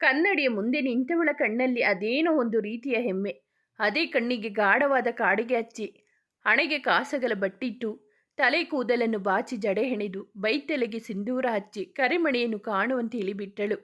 ಕನ್ನಡಿಯ ಮುಂದೆ ನಿಂತವಳ ಕಣ್ಣಲ್ಲಿ ಅದೇನೋ ಒಂದು ರೀತಿಯ ಹೆಮ್ಮೆ. ಅದೇ ಕಣ್ಣಿಗೆ ಗಾಢವಾದ ಕಾಡಿಗೆ ಹಚ್ಚಿ, ಹಣೆಗೆ ಕಾಸಗಲ ಬಟ್ಟಿಟ್ಟು, ತಲೆ ಕೂದಲನ್ನು ಬಾಚಿ ಜಡೆ ಹೆಣೆದು, ಬೈತೆಲೆಗೆ ಸಿಂಧೂರ ಹಚ್ಚಿ ಕರೆಮಣೆಯನ್ನು ಕಾಣುವಂತೆ ಇಳಿಬಿಟ್ಟಳು.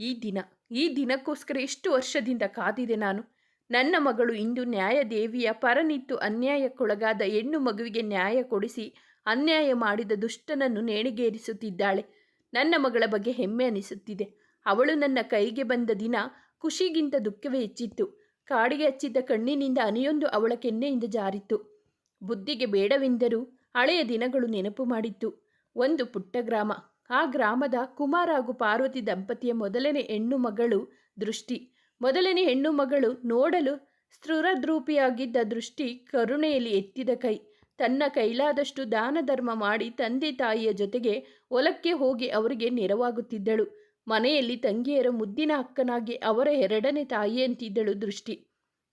ಈ ದಿನ, ಈ ದಿನಕ್ಕೋಸ್ಕರ ಎಷ್ಟು ವರ್ಷದಿಂದ ಕಾದಿದೆ ನಾನು. ನನ್ನ ಮಗಳು ಇಂದು ನ್ಯಾಯದೇವಿಯ ಪರನಿತ್ತು ಅನ್ಯಾಯಕ್ಕೊಳಗಾದ ಹೆಣ್ಣು ಮಗುವಿಗೆ ನ್ಯಾಯ ಕೊಡಿಸಿ ಅನ್ಯಾಯ ಮಾಡಿದ ದುಷ್ಟನನ್ನು ನೇಣಿಗೇರಿಸುತ್ತಿದ್ದಾಳೆ. ನನ್ನ ಮಗಳ ಬಗ್ಗೆ ಹೆಮ್ಮೆ ಅನಿಸುತ್ತಿದೆ. ಅವಳು ನನ್ನ ಕೈಗೆ ಬಂದ ದಿನ ಖುಷಿಗಿಂತ ದುಃಖವೇ ಹೆಚ್ಚಿತ್ತು. ಕಾಡಿಗೆ ಹಚ್ಚಿದ್ದ ಕಣ್ಣಿನಿಂದ ಅನಿಯೊಂದು ಅವಳ ಕೆನ್ನೆಯಿಂದ ಜಾರಿತ್ತು. ಬುದ್ಧಿಗೆ ಬೇಡವೆಂದರೂ ಹಳೆಯ ದಿನಗಳು ನೆನಪು ಮಾಡಿತ್ತು. ಒಂದು ಪುಟ್ಟ ಗ್ರಾಮ. ಆ ಗ್ರಾಮದ ಕುಮಾರ ಹಾಗೂ ಪಾರ್ವತಿ ದಂಪತಿಯ ಮೊದಲನೇ ಹೆಣ್ಣು ಮಗಳು ದೃಷ್ಟಿ. ಮೊದಲನೇ ಹೆಣ್ಣು ಮಗಳು ನೋಡಲು ಸ್ಥೃರದ್ರೂಪಿಯಾಗಿದ್ದ ದೃಷ್ಟಿ ಕರುಣೆಯಲ್ಲಿ ಎತ್ತಿದ ಕೈ. ತನ್ನ ಕೈಲಾದಷ್ಟು ದಾನ ಧರ್ಮ ಮಾಡಿ ತಂದೆ ತಾಯಿಯ ಜೊತೆಗೆ ಹೊಲಕ್ಕೆ ಹೋಗಿ ಅವರಿಗೆ ನೆರವಾಗುತ್ತಿದ್ದಳು. ಮನೆಯಲ್ಲಿ ತಂಗಿಯರ ಮುದ್ದಿನ ಅಕ್ಕನಾಗಿ ಅವರ ಎರಡನೇ ತಾಯಿಯಂತಿದ್ದಳು ದೃಷ್ಟಿ.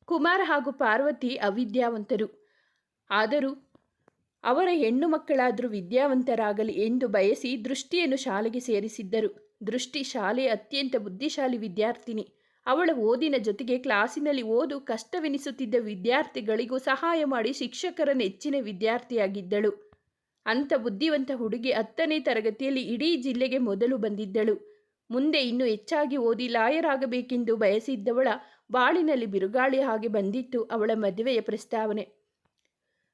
ಕುಮಾರ್ ಹಾಗೂ ಪಾರ್ವತಿ ಅವಿದ್ಯಾವಂತರು. ಆದರೂ ಅವರ ಹೆಣ್ಣು ಮಕ್ಕಳಾದರೂ ವಿದ್ಯಾವಂತರಾಗಲಿ ಎಂದು ಬಯಸಿ ದೃಷ್ಟಿಯನ್ನು ಶಾಲೆಗೆ ಸೇರಿಸಿದ್ದರು. ದೃಷ್ಟಿ ಶಾಲೆಯ ಅತ್ಯಂತ ಬುದ್ಧಿಶಾಲಿ ವಿದ್ಯಾರ್ಥಿನಿ. ಅವಳ ಓದಿನ ಜೊತೆಗೆ ಕ್ಲಾಸಿನಲ್ಲಿ ಓದು ಕಷ್ಟವೆನಿಸುತ್ತಿದ್ದ ವಿದ್ಯಾರ್ಥಿಗಳಿಗೂ ಸಹಾಯ ಮಾಡಿ ಶಿಕ್ಷಕರ ನೆಚ್ಚಿನ ವಿದ್ಯಾರ್ಥಿಯಾಗಿದ್ದಳು. ಅಂಥ ಬುದ್ಧಿವಂತ ಹುಡುಗಿ ಹತ್ತನೇ ತರಗತಿಯಲ್ಲಿ ಇಡೀ ಜಿಲ್ಲೆಗೆ ಮೊದಲು ಬಂದಿದ್ದಳು. ಮುಂದೆ ಇನ್ನು ಹೆಚ್ಚಾಗಿ ಓದಿ ಲಾಯರಾಗಬೇಕೆಂದು ಬಯಸಿದ್ದವಳ ಬಾಳಿನಲ್ಲಿ ಬಿರುಗಾಳಿ ಹಾಗೆ ಬಂದಿತ್ತು ಅವಳ ಮದುವೆಯ ಪ್ರಸ್ತಾವನೆ.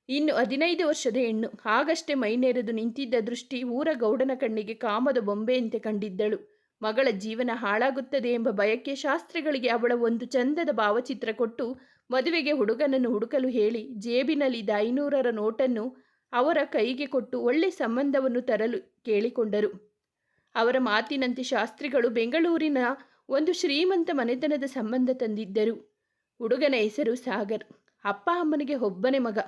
ಇನ್ನು ಹದಿನೈದು ವರ್ಷದ ಹೆಣ್ಣು. ಆಗಷ್ಟೇ ಮೈನೆರೆದು ನಿಂತಿದ್ದ ದೃಷ್ಟಿ ಊರ ಗೌಡನ ಕಣ್ಣಿಗೆ ಕಾಮದ ಬೊಂಬೆಯಂತೆ ಕಂಡಿದ್ದಳು. ಮಗಳ ಜೀವನ ಹಾಳಾಗುತ್ತದೆ ಎಂಬ ಭಯಕ್ಕೆ ಶಾಸ್ತ್ರಿಗಳಿಗೆ ಅವಳ ಒಂದು ಚಂದದ ಭಾವಚಿತ್ರ ಕೊಟ್ಟು ಮದುವೆಗೆ ಹುಡುಗನನ್ನು ಹುಡುಕಲು ಹೇಳಿ ಜೇಬಿನಲ್ಲಿದ್ದ ಐನೂರರ ನೋಟನ್ನು ಅವರ ಕೈಗೆ ಕೊಟ್ಟು ಒಳ್ಳೆ ಸಂಬಂಧವನ್ನು ತರಲು ಕೇಳಿಕೊಂಡರು. ಅವರ ಮಾತಿನಂತೆ ಶಾಸ್ತ್ರಿಗಳು ಬೆಂಗಳೂರಿನ ಒಂದು ಶ್ರೀಮಂತ ಮನೆತನದ ಸಂಬಂಧ ತಂದಿದ್ದರು. ಹುಡುಗನ ಹೆಸರು ಸಾಗರ್, ಅಪ್ಪ ಅಮ್ಮನಿಗೆ ಒಬ್ಬನೇ ಮಗ.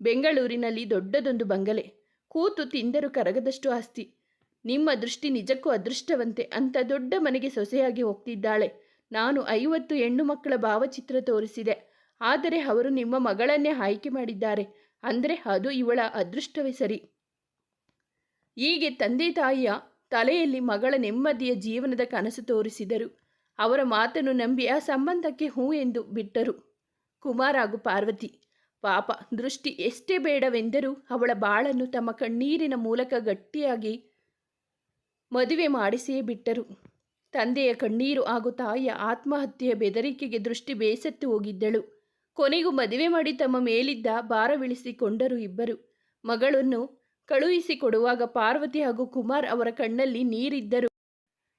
ಬೆಂಗಳೂರಿನಲ್ಲಿ ದೊಡ್ಡದೊಂದು ಬಂಗಲೆ. ಕೂತು ತಿಂದರು ಕರಗದಷ್ಟು ಆಸ್ತಿ. ನಿಮ್ಮ ದೃಷ್ಟಿ ನಿಜಕ್ಕೂ ಅದೃಷ್ಟವಂತೆ ಅಂತ ದೊಡ್ಡ ಮನೆಗೆ ಸೊಸೆಯಾಗಿ ಹೋಗ್ತಿದ್ದಾಳೆ. ನಾನು ಐವತ್ತು ಹೆಣ್ಣು ಮಕ್ಕಳ ಭಾವಚಿತ್ರ ತೋರಿಸಿದೆ. ಆದರೆ ಅವರು ನಿಮ್ಮ ಮಗಳನ್ನೇ ಆಯ್ಕೆ ಮಾಡಿದ್ದಾರೆ. ಅಂದರೆ ಅದು ಇವಳ ಅದೃಷ್ಟವೇ ಸರಿ. ಹೀಗೆ ತಂದೆ ತಾಯಿಯ ತಲೆಯಲ್ಲಿ ಮಗಳ ನೆಮ್ಮದಿಯ ಜೀವನದ ಕನಸು ತೋರಿಸಿದರು. ಅವರ ಮಾತನ್ನು ನಂಬಿ ಆ ಸಂಬಂಧಕ್ಕೆ ಹೂ ಎಂದು ಬಿಟ್ಟರು. ಕುಮಾರ್ ಹಾಗೂ ಪಾರ್ವತಿ, ಪಾಪ, ದೃಷ್ಟಿ ಎಷ್ಟೇ ಬೇಡವೆಂದರೂ ಅವಳ ಬಾಳನ್ನು ತಮ್ಮ ಕಣ್ಣೀರಿನ ಮೂಲಕ ಗಟ್ಟಿಯಾಗಿ ಮದುವೆ ಮಾಡಿಸಿಯೇ ಬಿಟ್ಟರು. ತಂದೆಯ ಕಣ್ಣೀರು ಹಾಗೂ ತಾಯಿಯ ಆತ್ಮಹತ್ಯೆಯ ಬೆದರಿಕೆಗೆ ದೃಷ್ಟಿ ಬೇಸತ್ತು ಹೋಗಿದ್ದಳು. ಕೊನೆಗೂ ಮದುವೆ ಮಾಡಿ ತಮ್ಮ ಮೇಲಿದ್ದ ಭಾರವಿಳಿಸಿಕೊಂಡರು ಇಬ್ಬರು. ಮಗಳನ್ನು ಕಳುಹಿಸಿಕೊಡುವಾಗ ಪಾರ್ವತಿ ಹಾಗೂ ಕುಮಾರ್ ಅವರ ಕಣ್ಣಲ್ಲಿ ನೀರಿದ್ದರು.